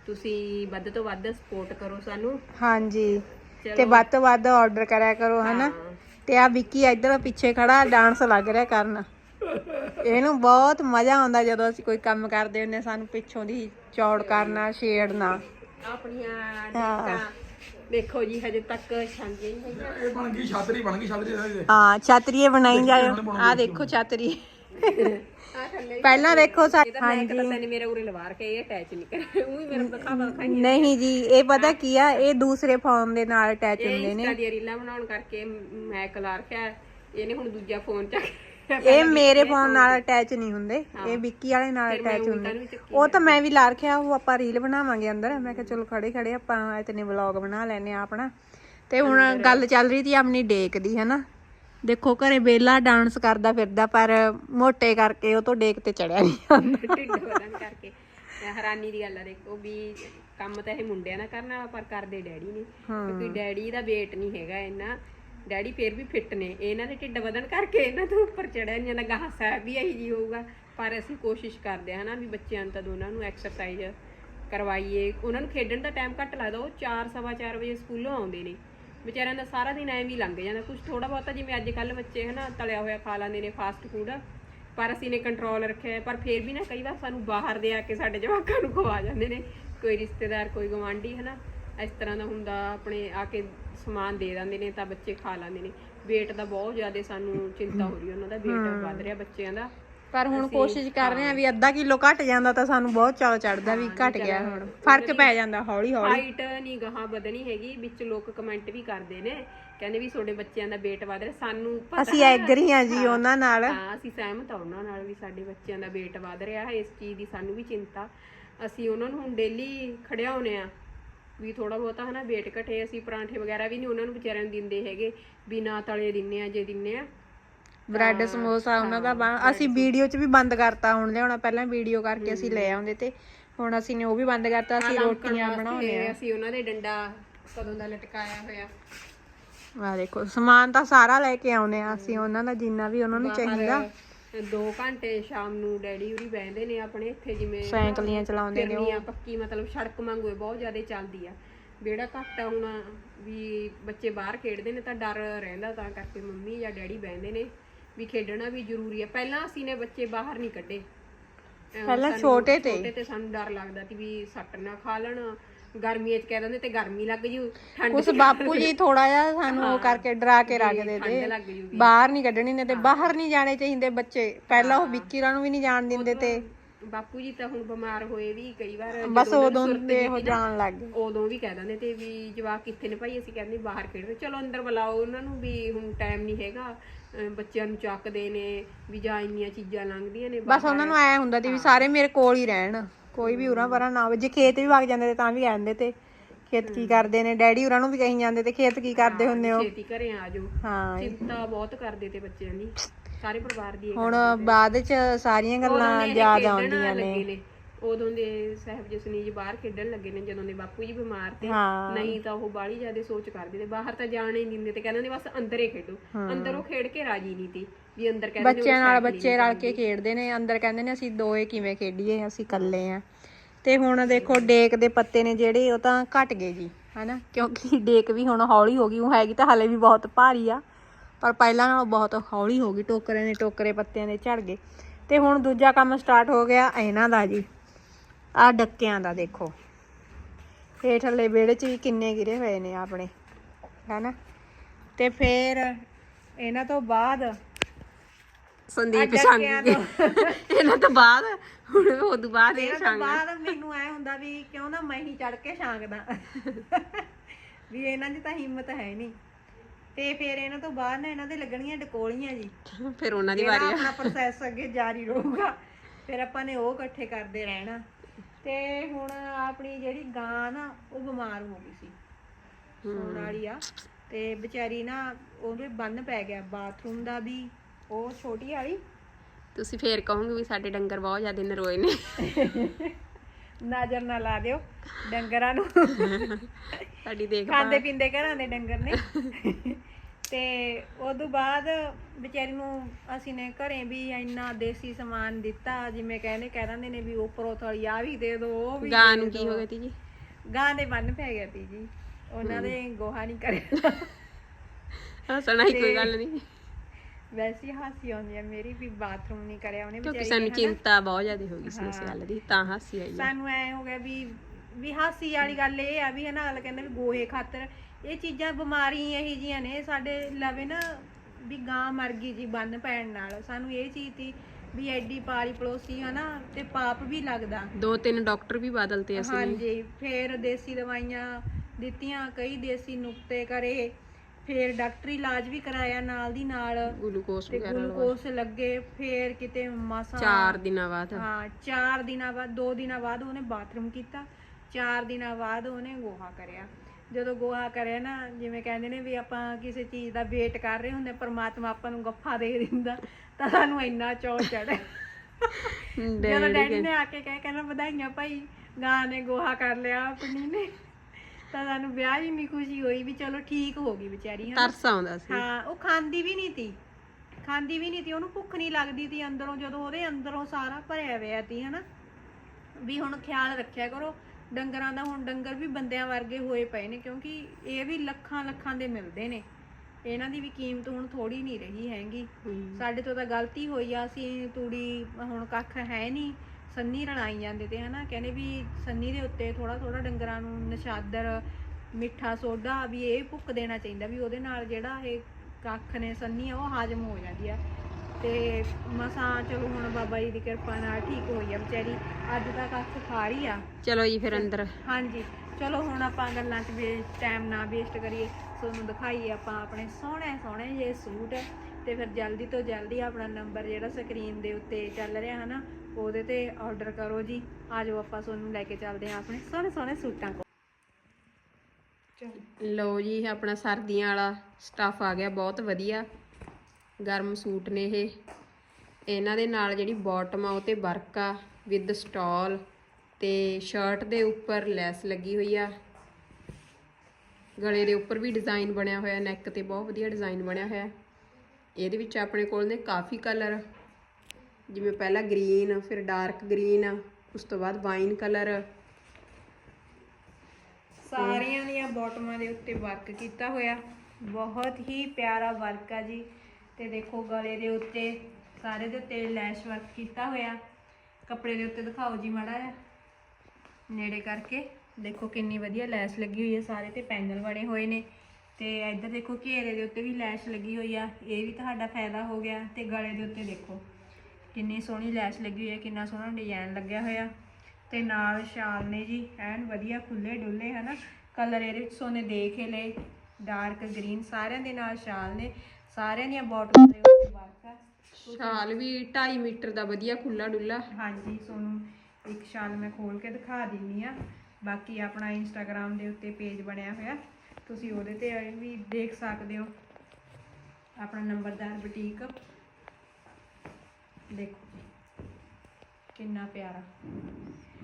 ਤੁਸੀਂ ਵੱਧ ਤੋਂ ਵੱਧ ਸਪੋਰਟ ਕਰੋ ਸਾਨੂੰ। ਹਾਂਜੀ। ਤੇ ਵੱਧ ਤੋਂ ਵੱਧ ਆਰਡਰ ਕਰਿਆ ਕਰੋ ਹਨਾ। ਤੇ ਆ ਵਿੱਕੀ ਇੱਧਰ ਪਿੱਛੇ ਖੜਾ ਡਾਂਸ ਲੱਗ ਰਿਹਾ ਕਰਨ। ਇਹਨੂੰ ਬਹੁਤ ਮਜ਼ਾ ਆਉਂਦਾ ਜਦੋਂ ਅਸੀਂ ਕੋਈ ਕੰਮ ਕਰਦੇ ਹੁੰਨੇ ਸਾਨੂੰ ਪਿੱਛੋਂ ਦੀ ਚੌੜ ਕਰਨਾ ਛੇੜਨਾ। ਆਪਣੀਆਂ ਡੇਟਾਂ ਦੇਖੋ ਜੀ ਹਜੇ ਤੱਕ ਛਾਂਗੀਆਂ ਨਹੀਂ ਇਹ ਬਣ ਗਈ ਛਾਤਰੀ ਬਣ ਗਈ ਛਾਤਰੀ ਇਹਦੇ। ਹਾਂ ਛਾਤਰੀਏ ਬਣਾਈ ਜਾਓ ਆ ਦੇਖੋ ਛਾਤਰੀ। ਪਹਿਲਾਂ ਦੇਖੋ ਸਾ ਇਹ ਪਤਾ ਨਹੀਂ ਮੇਰਾ ਉਰੇ ਲਵਾ ਕੇ ਇਹ ਅਟੈਚ ਨਹੀਂ ਕਰ ਉਹ ਵੀ ਮੇਰਾ ਦਿਖਾਵਾ ਖਾਈ ਨਹੀਂ ਜੀ ਇਹ ਪਤਾ ਕੀ ਆ ਇਹ ਦੂਸਰੇ ਫੋਨ ਦੇ ਨਾਲ ਅਟੈਚ ਇਹ ਹੁੰਦੇ ਨੇ। ਦੀਆਂ ਰੀਲਾਂ ਬਣਾਉਣ ਕਰਕੇ ਮੈਂ ਕਲਾ ਰੱਖਿਆ। ਇਹਨੇ ਹੁਣ ਦੂਜਾ ਫੋਨ ਚੱਕ ਇਹ ਮੇਰੇ ਫੋਨ ਨਾਲ ਅਟੈਚ ਨਹੀਂ ਹੁੰਦੇ। ਇਹ ਵਿੱਕੀ ਵਾਲੇ ਨਾਲ ਅਟੈਚ ਹੁੰਦੇ। ਉਹ ਤਾਂ ਮੈਂ ਵੀ ਲਾ ਰੱਖਿਆ ਉਹ ਆਪਾਂ ਰੀਲ ਬਣਾਵਾਂਗੇ ਅੰਦਰ। ਮੈਂ ਕਿਹਾ ਚਲੋ ਖੜੇ ਖੜੇ ਆਪਾਂ ਇਤਨੇ ਵਲੌਗ ਬਣਾ ਲੈਨੇ ਆ ਆਪਣਾ। ਤੇ ਹੁਣ ਗੱਲ ਚੱਲ ਰਹੀ ਸੀ ਆਪਣੀ ਡੇਕ ਦੀ ਹਨਾ? ਦੇਖੋ ਘਰੇ ਬੇਲਾ ਡਾਂਸ ਕਰਦਾ ਫਿਰਦਾ ਪਰ ਮੋਟੇ ਕਰਕੇ ਉਹ ਤੋਂ ਡੇਕ ਤੇ ਚੜਿਆ ਨਹੀਂ ਜਾਂਦਾ। ਢਿੱਡ ਵਧਣ ਕਰਕੇ। ਇਹ ਹੈਰਾਨੀ ਦੀ ਗੱਲ ਆ ਦੇਖੋ ਵੀ ਕੰਮ ਤਾਂ ਇਹ ਮੁੰਡਿਆਂ ਨਾਲ ਕਰਨ ਵਾਲਾ ਪਰ ਕਰਦੇ ਡੈਡੀ ਨੇ ਕਿਉਂਕਿ ਡੈਡੀ ਦਾ weight ਨਹੀਂ ਹੈਗਾ ਇੰਨਾ। ਡੈਡੀ ਫੇਰ ਵੀ ਫਿੱਟ ਨੇ। ਇਹਨਾਂ ਦੇ ਢਿੱਡ ਵਧਣ ਕਰਕੇ ਇਹਨਾਂ ਤੋਂ ਉੱਪਰ ਚੜਿਆ ਨਹੀਂ ਜਾਂਦਾ। ਗਾਹ ਸਾਹਿਬ ਵੀ ਇਹੀ ਜੀ ਹੋਊਗਾ। ਪਰ ਅਸੀਂ ਕੋਸ਼ਿਸ਼ ਕਰਦੇ ਹਾਂ ਨਾ ਵੀ ਬੱਚਿਆਂ ਨੂੰ ਤਾਂ ਦੋਨਾਂ ਨੂੰ ਐਕਸਰਸਾਈਜ਼ ਕਰਵਾਈਏ। ਉਹਨਾਂ ਨੂੰ ਖੇਡਣ ਦਾ ਟਾਈਮ ਘੱਟ ਲੱਗਦਾ। ਉਹ 4:30 ਵਜੇ ਸਕੂਲੋਂ ਆਉਂਦੇ ਨੇ। ਵਿਚਾਰਿਆਂ ਦਾ ਸਾਰਾ ਦਿਨ ਐਵੇਂ ਹੀ ਲੰਘ ਜਾਂਦਾ। ਕੁਝ ਥੋੜਾ ਬਹੁਤਾ ਜਿਵੇਂ ਅੱਜ ਕੱਲ ਬੱਚੇ ਹਨਾ ਤਲਿਆ ਹੋਇਆ ਖਾ ਲੈਂਦੇ ਨੇ ਫਾਸਟ ਫੂਡ ਪਰ ਅਸੀਂ ਨੇ ਕੰਟਰੋਲ ਰੱਖਿਆ ਹੈ। ਪਰ ਫਿਰ ਵੀ ਨਾ ਕਈ ਵਾਰ ਸਾਨੂੰ ਬਾਹਰ ਦੇ ਆ ਕੇ ਸਾਡੇ ਜਵਾਕਾਂ ਨੂੰ ਖਵਾ ਜਾਂਦੇ ਨੇ। ਕੋਈ ਰਿਸ਼ਤੇਦਾਰ ਕੋਈ ਗਵਾਂਢੀ ਹਨਾ ਇਸ ਤਰ੍ਹਾਂ ਦਾ ਹੁੰਦਾ ਆਪਣੇ ਆ ਕੇ ਸਮਾਨ ਦੇ ਦਿੰਦੇ ਨੇ ਤਾਂ ਬੱਚੇ ਖਾ ਲੈਂਦੇ ਨੇ। weight ਦਾ ਬਹੁਤ ਜ਼ਿਆਦਾ ਸਾਨੂੰ ਚਿੰਤਾ ਹੋ ਰਹੀ ਹੈ। ਉਹਨਾਂ ਦਾ weight ਵੱਧ ਰਿਹਾ ਬੱਚਿਆਂ ਦਾ। ਪਰ ਹੁਣ ਕੋਸ਼ਿਸ਼ ਕਰ ਰਹੇ ਆ ਵੀ ਅੱਧਾ ਕਿਲੋ ਘਟ ਜਾਂਦਾ ਤਾਂ ਸਾਨੂੰ ਬਹੁਤ ਚਾਅ ਚੜਦਾ ਵੀ ਘਟ ਗਿਆ। ਹੁਣ ਫ਼ਰਕ ਪੈ ਜਾਂਦਾ ਹੌਲੀ ਹੌਲੀ। ਹਾਈਟ ਨਹੀਂ ਗਾਹਾਂ ਵਧਣੀ ਹੈਗੀ ਵਿੱਚ ਲੋਕ ਕਮੈਂਟ ਵੀ ਕਰਦੇ ਨੇ ਕਹਿੰਦੇ ਵੀ ਤੁਹਾਡੇ ਬੱਚਿਆਂ ਦਾ weight ਵਧ ਰਿਹਾ ਸਾਨੂੰ ਪਤਾ ਅਸੀਂ ਐਗਰੀ ਆ ਜੀ ਉਹਨਾਂ ਨਾਲ। ਹਾਂ ਅਸੀਂ ਸਹਿਮਤ ਹਾਂ ਉਹਨਾਂ ਨਾਲ ਵੀ ਸਾਡੇ ਬੱਚਿਆਂ ਦਾ weight ਵਧ ਰਿਹਾ ਹੈ ਇਸ ਚੀਜ਼ ਦੀ ਸਾਨੂੰ ਵੀ ਚਿੰਤਾ। ਅਸੀਂ ਉਹਨਾਂ ਨੂੰ ਹੁਣ ਡੇਲੀ ਖੜਿਆ ਹੋਨੇ ਆ ਵੀ ਥੋੜਾ ਬਹੁਤਾ ਹਨਾ weight ਘਟੇ ਅਸੀਂ ਪਰਾਂਠੇ ਵਗੈਰਾ ਵੀ ਨਹੀਂ ਉਹਨਾਂ ਨੂੰ ਵਿਚਾਰਿਆਂ ਨੂੰ ਦਿੰਦੇ ਹੈਗੇ ਬਿਨਾ ਤਲੇ ਦਿੰਨੇ ਆ ਜੇ ਦਿੰਨੇ ਆ। ਬ੍ਰੈਡ ਸਮੋਸਾ ਉਹਨਾਂ ਦਾ ਬਣ- ਅਸੀਂ ਵੀਡੀਓ 'ਚ ਵੀ ਬੰਦ ਕਰਤਾ ਹੁਣ ਲਿਆਉਣਾ ਪਹਿਲਾਂ ਵੀਡੀਓ ਕਰਕੇ ਅਸੀਂ ਲੈ ਆਉਂਦੇ ਤੇ ਹੁਣ ਅਸੀਂ ਨੇ ਉਹ ਵੀ ਬੰਦ ਕਰਤਾ ਅਸੀਂ ਰੋਟੀਆਂ ਬਣਾਉਂਦੇ ਆ ਅਸੀਂ ਉਹਨਾਂ ਦੇ ਡੰਡਾ ਕਦੋਂ ਦਾ ਲਟਕਾਇਆ ਹੋਇਆ। ਆ ਦੇਖੋ ਸਮਾਨ ਤਾਂ ਸਾਰਾ ਲੈ ਕੇ ਆਉਨੇ ਆ ਅਸੀਂ ਉਹਨਾਂ ਦਾ ਜਿੰਨਾ ਵੀ ਉਹਨਾਂ ਨੂੰ ਚਾਹੀਦਾ। ਬਾਹਰ 2 ਘੰਟੇ ਸ਼ਾਮ ਨੂੰ ਡੈਡੀ ਉਰੀ ਬਹਿੰਦੇ ਨੇ ਆਪਣੇ ਇੱਥੇ ਜਿਵੇਂ ਸਾਈਕਲੀਆਂ ਚਲਾਉਂਦੇ ਨੇ ਫਿਰਨੀਆਂ ਪੱਕੀ ਮਤਲਬ ਸੜਕ ਵਾਂਗੂ ਇਹ ਬਹੁਤ ਜ਼ਿਆਦਾ ਚੱਲਦੀ ਆ। ਵਿਹੜਾ ਘੱਟ ਆ ਹੁਣ ਵੀ ਬੱਚੇ ਬਾਹਰ ਖੇਡਦੇ ਨੇ ਤਾਂ ਡਰ ਰਹਿੰਦਾ ਤਾਂ ਕਰਕੇ ਮੰਮੀ ਜਾਂ ਡੈਡੀ ਬਹਿੰਦੇ ਨੇ। ਵੀ ਖੇਡਣਾ ਵੀ ਜ਼ਰੂਰੀ ਆ। ਪਹਿਲਾਂ ਅਸੀਂ ਨੇ ਬੱਚੇ ਬਾਹਰ ਨਹੀਂ ਕੱਢੇ। ਅਹ ਪਹਿਲਾਂ ਸਾਨੂੰ ਛੋਟੇ ਤੇ। ਛੋਟੇ ਤੇ ਸਾਨੂੰ ਡਰ ਲੱਗਦਾ ਸੀ ਵੀ ਸੱਟ ਨਾ ਖਾ ਲੈਣ। ਗਰਮੀਆਂ 'ਚ ਕਹਿ ਦਿੰਦੇ ਤੇ ਗਰਮੀ ਲੱਗ ਜੂ ਠੰਡ ਉਸ ਬਾਪੂ ਜੀ ਥੋੜਾ ਜਿਹਾ ਸਾਨੂੰ ਉਹ ਕਰਕੇ ਡਰਾ ਕੇ ਰੱਖਦੇ ਠੰਡ ਤੇ ਲੱਗ ਜੂਗੀ। ਬਾਹਰ ਨਹੀਂ ਕੱਢਣੀ ਨੇ ਤੇ ਬਾਹਰ ਨਹੀਂ ਜਾਣੇ ਚਾਹੀਦੇ ਬੱਚੇ। ਪਹਿਲਾਂ ਉਹ ਵਿੱਕੀਰਾਂ ਨੂੰ ਵੀ ਨਹੀਂ ਜਾਣ ਦਿੰਦੇ ਤੇ। ਬਾਪੂ ਜੀ ਤਾਂ ਹੁਣ ਬਿਮਾਰ ਹੋਏ ਵੀ ਕਈ ਵਾਰ ਬਸ ਜਦੋਂ ਉਦੋਂ ਸੁਰਤ ਦੇ ਜਿਹੀ ਉਹ ਸੀ ਨਾ, ਜਾਣ ਲੱਗ ਗਏ। ਉਦੋਂ ਵੀ ਕਹਿ ਦਿੰਦੇ ਤੇ ਵੀ ਜਵਾਕ ਕਿੱਥੇ ਨੇ ਭਾਈ ਅਸੀਂ ਕਹਿੰਦੇ ਬਾਹਰ ਖੇਡ ਰਹੇ ਚਲੋ ਅੰਦਰ ਬੁਲਾਓ ਉਹਨਾਂ ਨੂੰ ਵੀ ਹੁਣ ਟਾਈਮ ਨਹੀਂ ਹੈਗਾ। ਅਹ ਬੱਚਿਆਂ ਨੂੰ ਚੱਕਦੇ ਨੇ ਵੀ ਜਾਂ ਇੰਨੀਆਂ ਚੀਜ਼ਾਂ ਲੰਘਦੀਆਂ ਨੇ ਬਸ ਉਹਨਾਂ ਨੂੰ ਐ ਹੁੰਦਾ ਸੀ ਵੀ ਸਾਰੇ ਮੇਰੇ ਕੋਲ ਹੀ ਰਹਿਣ ਕੋਈ ਵੀ ਉਰਾਂ ਪਰਾਂ ਨਾ ਹੋਵੇ ਜੇ ਖੇਤ ਵੀ ਵਗ ਜਾਂਦੇ ਤੇ ਤਾਂ ਵੀ ਕਹਿੰਦੇ ਤੇ। ਖੇਤ ਕੀ ਕਰਦੇ ਨੇ? ਡੈਡੀ ਉਰਾਂ ਨੂੰ ਵੀ ਕਹੀ ਜਾਂਦੇ ਤੇ ਖੇਤ ਕੀ ਕਰਦੇ ਹੁੰਦੇ ਹੋ? ਛੇਤੀ ਘਰੇ ਆ ਜਾਓ। ਹਾਂ। ਚਿੰਤਾ ਬਹੁਤ ਕਰਦੇ ਤੇ ਬੱਚਿਆਂ ਦੀ। ਸਾਰੇ ਪਰਿਵਾਰ ਦੀ ਇਹ ਹੁਣ ਬਾਅਦ ਚ ਸਾਰੀਆਂ ਗੱਲਾਂ ਯਾਦ ਆਉਂਦੀਆਂ ਨੇ। ਉਦੋਂ ਦੇ ਸਾਹਿਬ ਜਸਨੀ ਜੀ ਬਾਹਰ ਖੇਡਣ ਲੱਗੇ ਨੇ ਜਦੋਂ ਦੇ ਬਾਪੂ ਜੀ ਬਿਮਾਰ ਤੇ ਹਾਂ। ਨਹੀਂ ਤਾਂ ਉਹ ਬਾਲੀ ਜ਼ਿਆਦਾ ਸੋਚ ਕਰਦੇ ਤੇ ਬਾਹਰ ਤਾਂ ਜਾਣ ਹੀ ਨਹੀਂ ਦਿੰਦੇ ਤੇ ਕਹਿੰਦੇ ਨੇ ਬਸ ਅੰਦਰ ਹੀ। ਖੇਡੋ ਅੰਦਰ ਉਹ ਖੇਡ ਕੇ ਰਾਜੀ ਨਹੀਂ ਤੀ ਵੀ ਅੰਦਰ ਕਹਿੰਦੇ ਬੱਚਿਆਂ ਨਾਲ ਬੱਚੇ ਰਲ ਕੇ ਖੇਡਦੇ ਨੇ ਅੰਦਰ ਕਹਿੰਦੇ ਨੇ ਅਸੀਂ ਦੋਏ ਕਿਵੇਂ ਖੇਡੀਏ ਅਸੀਂ ਇਕੱਲੇ ਆ। ਤੇ ਹੁਣ ਦੇਖੋ ਡੇਕ ਦੇ ਪੱਤੇ ਨੇ ਜਿਹੜੇ ਉਹ ਤਾਂ ਘਟ ਗਏ ਜੀ ਹਨਾ? ਕਿਉਂਕਿ ਡੇਕ ਵੀ ਹੁਣ ਹੌਲੀ ਹੋ ਗਈ ਉਹ ਹੈਗੀ ਤਾਂ ਹਲੇ ਵੀ ਬਹੁਤ ਭਾਰੀ ਆ। ਪਰ ਪਹਿਲਾਂ ਨਾਲੋਂ ਬਹੁਤ ਹੌਲੀ ਹੋ ਗਈ ਟੋਕਰੇ ਨੇ ਟੋਕਰੇ ਪੱਤਿਆਂ ਦੇ ਝੜ ਗਏ। ਤੇ ਹੁਣ ਦੂਜਾ ਕੰਮ ਸਟਾਰਟ ਹੋ ਗਿਆ ਇਹਨਾਂ ਦਾ ਜੀ। ਆ ਡੱਕਿਆਂ ਦਾ ਦੇਖੋ। ਹੇਠਲੇ ਵਿਹੜੇ 'ਚ ਵੀ ਕਿੰਨੇ ਗਿਰੇ ਹੋਏ ਨੇ ਆਪਣੇ ਹੈਨਾ? ਤੇ ਫੇਰ ਇਹਨਾਂ ਤੋਂ ਬਾਅਦ ਸੰਦੀਪ ਸੰਗੀ ਇਹਨਾਂ ਤੋਂ ਬਾਅਦ? ਹੁਣ ਉਹ ਤੋਂ ਬਾਅਦ ਇਹ ਇਹਨਾਂ ਤੋਂ ਬਾਅਦ ਮੈਨੂੰ ਐ ਹੁੰਦਾ ਵੀ ਕਿਉਂ ਨਾ ਮੈਂ ਹੀ ਚੜ ਕੇ ਛਾਂਗਦਾ। ਵੀ ਇਹਨਾਂ 'ਚ ਤਾਂ ਹਿੰਮਤ ਹੈ ਨਹੀਂ ਤੇ ਫਿਰ ਇਹਨਾਂ ਤੋਂ ਬਾਅਦ ਨਾ ਇਹਨਾਂ ਦੇ ਲੱਗਣੀਆਂ ਡਕੋਲੀਆਂ ਜੀ। ਫਿਰ ਉਹਨਾਂ ਦੀ ਜਿਹੜਾ ਆਪਣਾ ਪ੍ਰੋਸੈਸ ਅੱਗੇ ਜਾਰੀ ਰਹੂਗਾ ਫਿਰ ਆਪਾਂ ਨੇ ਉਹ ਇਕੱਠੇ ਕਰਦੇ ਰਹਿਣਾ। ਤੇ ਹੁਣ ਆਪਣੀ ਜਿਹੜੀ ਗਾਂ ਨਾ ਉਹ ਬਿਮਾਰ ਹੋ ਗਈ ਸੀ। ਸੌਣ ਵਾਲੀ ਆ। ਤੇ ਵਿਚਾਰੀ ਨਾ ਉਹਦੇ ਬੰਨ ਪੈ ਗਿਆ। ਬਾਥਰੂਮ ਦਾ ਵੀ ਉਹ ਛੋਟੀ ਵਾਲੀ। ਤੁਸੀਂ ਫੇਰ ਕਹੋਗੇ ਵੀ ਸਾਡੇ ਡੰਗਰ ਬਹੁਤ ਜ਼ਿਆਦਾ ਨਰੋਏ ਨੇ। ਨਜ਼ਰ ਨਾ ਲਾ ਦਿਓ ਡੰਗਰਾਂ ਨੂੰ। ਸਾਡੀ ਦੇਖ ਖਾਂਦੇ ਪੀਂਦੇ ਘਰਾਂ ਦੇ ਡੰਗਰ ਨੇ। ਤੇ ਉਦੋਂ ਬਾਅਦ ਵਿਚਾਰੀ ਨੂੰ ਅਸੀਂ ਨੇ ਘਰੇ ਵੀ ਇੰਨਾ ਦੇਸੀ ਸਮਾਨ ਦਿੱਤਾ ਜਿਵੇਂ ਕਹਿੰਦੇ ਕਹਿ ਦਿੰਦੇ ਨੇ ਵੀ ਉੱਪਰੋਂ ਥੋੜੀ ਆ ਵੀ ਦੇ ਦਿਓ ਉਹ ਵੀ ਗਾਂ ਨੂੰ ਕੀ ਹੋ ਗਿਆ ਤੀ ਜੀ ਗਾਂ ਦੇ ਬੰਨ ਪੈ ਗਿਆ ਤੀ ਜੀ ਉਹਨਾਂ ਦੇ ਗੋਹਾ ਨਹੀਂ ਕਰਿਆ। ਹੱਸਣਾ ਹੀ ਕੋਈ ਗੱਲ ਨਹੀਂ ਵੈਸੇ ਹਾਸੀ ਆਉਂਦੀ ਆ ਮੇਰੀ ਵੀ ਬਾਥਰੂਮ ਨਹੀਂ ਕਰਿਆ ਉਹਨੇ ਕਿਉਂਕਿ ਸਾਨੂੰ ਚਿੰਤਾ ਬਹੁਤ ਜ਼ਿਆਦਾ ਹੋ ਗਈ ਸੀ ਇਸ ਗੱਲ ਦੀ ਤਾਂ ਹਾਸੀ ਆਈ। ਸਾਨੂੰ ਐ ਹੋ ਗਿਆ ਵੀ ਵੀ ਹਾਸੀ ਵਾਲੀ ਗੱਲ ਇਹ ਆ ਵੀ ਹਨਾ ਅਗਲਾ ਕਹਿੰਦਾ ਵੀ ਗੋਹੇ ਖਾਤਰ ਇਹ ਚੀਜ਼ਾਂ ਬਿਮਾਰੀਆਂ ਇਹੀ ਜੀਆਂ ਨੇ ਸਾਡੇ ਲਵੇ ਨਾ ਵੀ ਗਾਂ ਮਰ ਗਈ ਜੀ ਬੰਨ ਪੈਣ ਨਾਲ। ਸਾਨੂੰ ਇਹ ਚੀਜ਼ ਦੀ ਵੀ ਐਡੀ ਪਾਲੀ ਪਲੋਸੀ ਹਨਾ ਤੇ ਪਾਪ ਵੀ ਲੱਗਦਾ। ਦੋ ਤਿੰਨ ਡਾਕਟਰ ਵੀ ਬਦਲਤੇ ਅਸੀਂ। ਹਾਂਜੀ ਫੇਰ ਦੇਸੀ ਦਵਾਈਆਂ ਦਿੱਤੀਆਂ ਕਈ ਦੇਸੀ ਨੁਕਤੇ ਕਰੇ ਫੇਰ ਡਾਕਟਰੀ ਇਲਾਜ ਵੀ ਕਰਾਇਆ ਨਾਲ ਦੀ ਨਾਲ। ਗਲੂਕੋਸ ਤੇ ਵਗੈਰਾ ਗਲੂਕੋਸ ਲੱਗੇ ਫੇਰ ਕਿਤੇ ਮਾਸਾ ਚਾਰ ਦਿਨਾਂ ਬਾਅਦ। ਹਾਂ 4 ਦਿਨਾਂ ਬਾਅਦ 2 ਦਿਨਾਂ ਬਾਅਦ ਉਹਨੇ ਬਾਥਰੂਮ ਕੀਤਾ 4 ਦਿਨਾਂ ਬਾਅਦ ਉਹਨੇ ਗੋਹਾ ਕਰਿਆ। ਜਦੋਂ ਗੋਹਾ ਕਰਿਆ ਨਾ ਜਿਵੇਂ ਕਹਿੰਦੇ ਨੇ ਵੀ ਆਪਾਂ ਕਿਸੇ ਚੀਜ਼ ਦਾ ਵੇਟ ਕਰ ਰਹੇ ਹੁੰਦੇ ਪਰਮਾਤਮਾ ਆਪਾਂ ਨੂੰ ਗੱਫਾ ਦੇ ਦਿੰਦਾ ਤਾਂ ਸਾਨੂੰ ਇੰਨਾ ਚੌ ਚੜਿਆ ਜਦੋਂ ਡੈਡੀ ਨੇ ਆ ਕੇ ਕਹਿ ਕਹਿੰਦਾ ਵਧਾਈਆਂ ਭਾਈ ਗਾਂ ਨੇ ਗੋਹਾ ਕਰ ਲਿਆ ਆਪਣੀ ਨੇ। ਤਾਂ ਸਾਨੂੰ ਵਿਆਹ ਹੀ ਨਹੀਂ ਖੁਸ਼ੀ ਹੋਈ ਵੀ ਚਲੋ ਠੀਕ ਹੋ ਗਈ ਵਿਚਾਰੀ ਹਨਾ। ਤਰਸ ਆਉਂਦਾ ਸੀ। ਹਾਂ ਉਹ ਖਾਂਦੀ ਵੀ ਨਹੀਂ ਤੀ। ਖਾਂਦੀ ਵੀ ਨਹੀਂ ਤੀ ਉਹਨੂੰ ਭੁੱਖ ਨਹੀਂ ਲੱਗਦੀ ਤੀ ਅੰਦਰੋਂ ਜਦੋਂ ਉਹਦੇ ਅੰਦਰੋਂ ਸਾਰਾ ਭਰਿਆ ਹੋਇਆ ਤੀ ਹਨਾ। ਵੀ ਹੁਣ ਖਿਆਲ ਰੱਖਿਆ ਕਰੋ ਡੰਗਰਾਂ ਦਾ ਹੁਣ ਡੰਗਰ ਵੀ ਬੰਦਿਆਂ ਵਰਗੇ ਹੋਏ ਪਏ ਨੇ ਕਿਉਂਕਿ ਇਹ ਵੀ ਲੱਖਾਂ ਲੱਖਾਂ ਦੇ ਮਿਲਦੇ ਨੇ। ਇਹਨਾਂ ਦੀ ਵੀ ਕੀਮਤ ਹੁਣ ਥੋੜੀ ਨਹੀਂ ਰਹੀ ਹੈਗੀ। ਸਾਡੇ ਤੋਂ ਤਾਂ ਗਲਤੀ ਹੋਈ ਆ ਅਸੀਂ ਤੂੜੀ ਹੁਣ ਕੱਖ ਹੈ ਨਹੀਂ ਸੰਨੀ ਰਲਾਈ ਜਾਂਦੇ ਤੇ ਹਨਾ ਕਹਿੰਦੇ ਵੀ ਸੰਨੀ ਦੇ ਉੱਤੇ ਥੋੜਾ ਥੋੜਾ ਡੰਗਰਾਂ ਨੂੰ ਨਸ਼ਾਦਰ ਮਿੱਠਾ ਸੋਡਾ ਵੀ ਇਹ ਭੁੱਕ ਦੇਣਾ ਚਾਹੀਦਾ ਵੀ ਉਹਦੇ ਨਾਲ ਜਿਹੜਾ ਇਹ ਕੱਖ ਨੇ ਸੰਨੀ ਆ ਉਹ ਹਾਜ਼ਮ ਹੋ ਜਾਂਦੀ ਆ। ਤੇ ਮਸਾਂ ਚਲੋ ਹੁਣ ਬਾਬਾ ਜੀ ਦੀ ਕਿਰਪਾ ਨਾਲ ਠੀਕ ਹੋਈ ਆ ਵਿਚਾਰੀ। ਅੱਜ ਤਾਂ ਕੱਖ ਖਾ ਰਹੀ ਆ। ਚਲੋ ਜੀ ਫਿਰ ਅੰਦਰ। ਹਾਂਜੀ। ਚਲੋ ਹੁਣ ਆਪਾਂ ਗੱਲਾਂ 'ਚ ਵੇਸਟ ਟਾਈਮ ਨਾ ਵੇਸਟ ਕਰੀਏ। ਤੁਹਾਨੂੰ ਦਿਖਾਈਏ ਆਪਾਂ ਆਪਣੇ ਸੋਹਣੇ ਸੋਹਣੇ ਜਿਹੇ ਸੂਟ। ਤੇ ਫਿਰ ਜਲਦੀ ਤੋਂ ਜਲਦੀ ਆਪਣਾ ਨੰਬਰ ਜਿਹੜਾ ਸਕਰੀਨ ਦੇ ਉੱਤੇ ਚੱਲ ਰਿਹਾ ਹਨਾ ਉਹਦੇ ਤੇ ਆਰਡਰ ਕਰੋ ਜੀ। ਆਜੋ ਆਪਾਂ ਤੁਹਾਨੂੰ ਲੈ ਕੇ ਚੱਲਦੇ ਹਾਂ ਆਪਣੇ ਸੋਹਣੇ ਸੋਹਣੇ ਸੂਟਾਂ ਕੋਲ। ਲਓ ਜੀ ਆਪਣਾ ਸਰਦੀਆਂ ਵਾਲਾ ਸਟਾਫ ਆ ਗਿਆ ਬਹੁਤ ਵਧੀਆ। ਗਰਮ ਸੂਟ ਨੇ ਇਹ। ਇਹਨਾਂ ਦੇ ਨਾਲ ਜਿਹੜੀ ਬਾਟਮ ਆ, ਉਹ ਤੇ ਵਰਕ ਆ ਵਿਦ ਸਟਾਲ ਤੇ ਸ਼ਰਟ ਦੇ ਉੱਪਰ ਲੈਸ ਲੱਗੀ ਹੋਈ ਆ। ਗਲੇ ਦੇ ਉੱਪਰ ਵੀ ਡਿਜ਼ਾਈਨ ਬਣਿਆ ਹੋਇਆ ਨੈਕ ਤੇ ਬਹੁਤ ਵਧੀਆ ਡਿਜ਼ਾਈਨ ਬਣਿਆ ਹੋਇਆ। ਇਹਦੇ ਵਿੱਚ ਆਪਣੇ ਕੋਲ ਨੇ ਕਾਫੀ ਕਲਰ ਜਿਵੇਂ ਪਹਿਲਾਂ ਗ੍ਰੀਨ ਫਿਰ ਡਾਰਕ ਗ੍ਰੀਨ ਉਸ ਤੋਂ ਬਾਅਦ ਵਾਈਨ ਕਲਰ ਸਾਰੀਆਂ ਦੀਆਂ ਬਾਟਮਾਂ ਦੇ ਉੱਤੇ ਵਰਕ ਕੀਤਾ ਹੋਇਆ। ਬਹੁਤ ਹੀ ਪਿਆਰਾ ਵਰਕ ਆ ਜੀ। ਤੇ ਦੇਖੋ ਗਲੇ ਦੇ ਉੱਤੇ ਸਾਰੇ ਦੇ ਉੱਤੇ ਲੈਸ਼ ਵਰਕ ਕੀਤਾ ਹੋਇਆ। ਕੱਪੜੇ ਦੇ ਉੱਤੇ ਦਿਖਾਓ ਜੀ ਮਾੜਾ ਜਿਹਾ। ਨੇੜੇ ਕਰਕੇ ਦੇਖੋ ਕਿੰਨੀ ਵਧੀਆ ਲੈਸ਼ ਲੱਗੀ ਹੋਈ ਹੈ ਸਾਰੇ ਤੇ ਪੈਨਲ ਬਣੇ ਹੋਏ ਨੇ। ਤੇ ਇੱਧਰ ਦੇਖੋ ਘੇਰੇ ਦੇ ਉੱਤੇ ਵੀ ਲੈਸ਼ ਲੱਗੀ ਹੋਈ ਆ। ਇਹ ਵੀ ਤੁਹਾਡਾ ਫਾਇਦਾ ਹੋ ਗਿਆ ਤੇ ਗਲੇ ਦੇ ਉੱਤੇ ਦੇਖੋ ਕਿੰਨੀ ਸੋਹਣੀ ਲੈਸ਼ ਲੱਗੀ ਹੋਈ ਹੈ, ਕਿੰਨਾ ਸੋਹਣਾ ਡਿਜ਼ਾਈਨ ਲੱਗਿਆ ਹੋਇਆ। ਤੇ ਨਾਲ ਸ਼ਾਲ ਨੇ ਜੀ, ਐਨ ਵਧੀਆ ਖੁੱਲੇ ਡੁੱਲੇ ਹਨਾ। ਕਲਰ ਇਹਦੇ ਵਿੱਚ ਸੋਨੇ ਦੇਖ ਲਏ। ਡਾਰਕ ਗ੍ਰੀਨ ਸਾਰਿਆਂ ਦੇ ਨਾਲ ਸ਼ਾਲ ਨੇ। ਸਾਰਿਆਂ ਦੀਆਂ ਬਾਟਮ ਦੇ ਉੱਤੇ ਵਰਕ ਆ। ਸ਼ਾਲ ਵੀ 2.5 ਮੀਟਰ ਦਾ ਵਧੀਆ ਖੁੱਲਾ ਡੁੱਲਾ ਹਾਂਜੀ ਤੁਹਾਨੂੰ ਇੱਕ ਸ਼ਾਲ ਮੈਂ ਖੋਲ ਕੇ ਦਿਖਾ ਦਿੰਨੀ ਆ। ਬਾਕੀ ਆਪਣਾ ਇੰਸਟਾਗ੍ਰam ਦੇ ਉੱਤੇ ਪੇਜ ਬਣਿਆ ਹੋਇਆ। ਤੁਸੀਂ ਉਹਦੇ ਤੇ ਵੀ ਦੇਖ ਸਕਦੇ ਹੋ। ਆਪਣਾ ਨੰਬਰਦਾਰ ਬੁਟੀਕ। ਦੇਖੋ ਕਿੰਨਾ ਪਿਆਰਾ।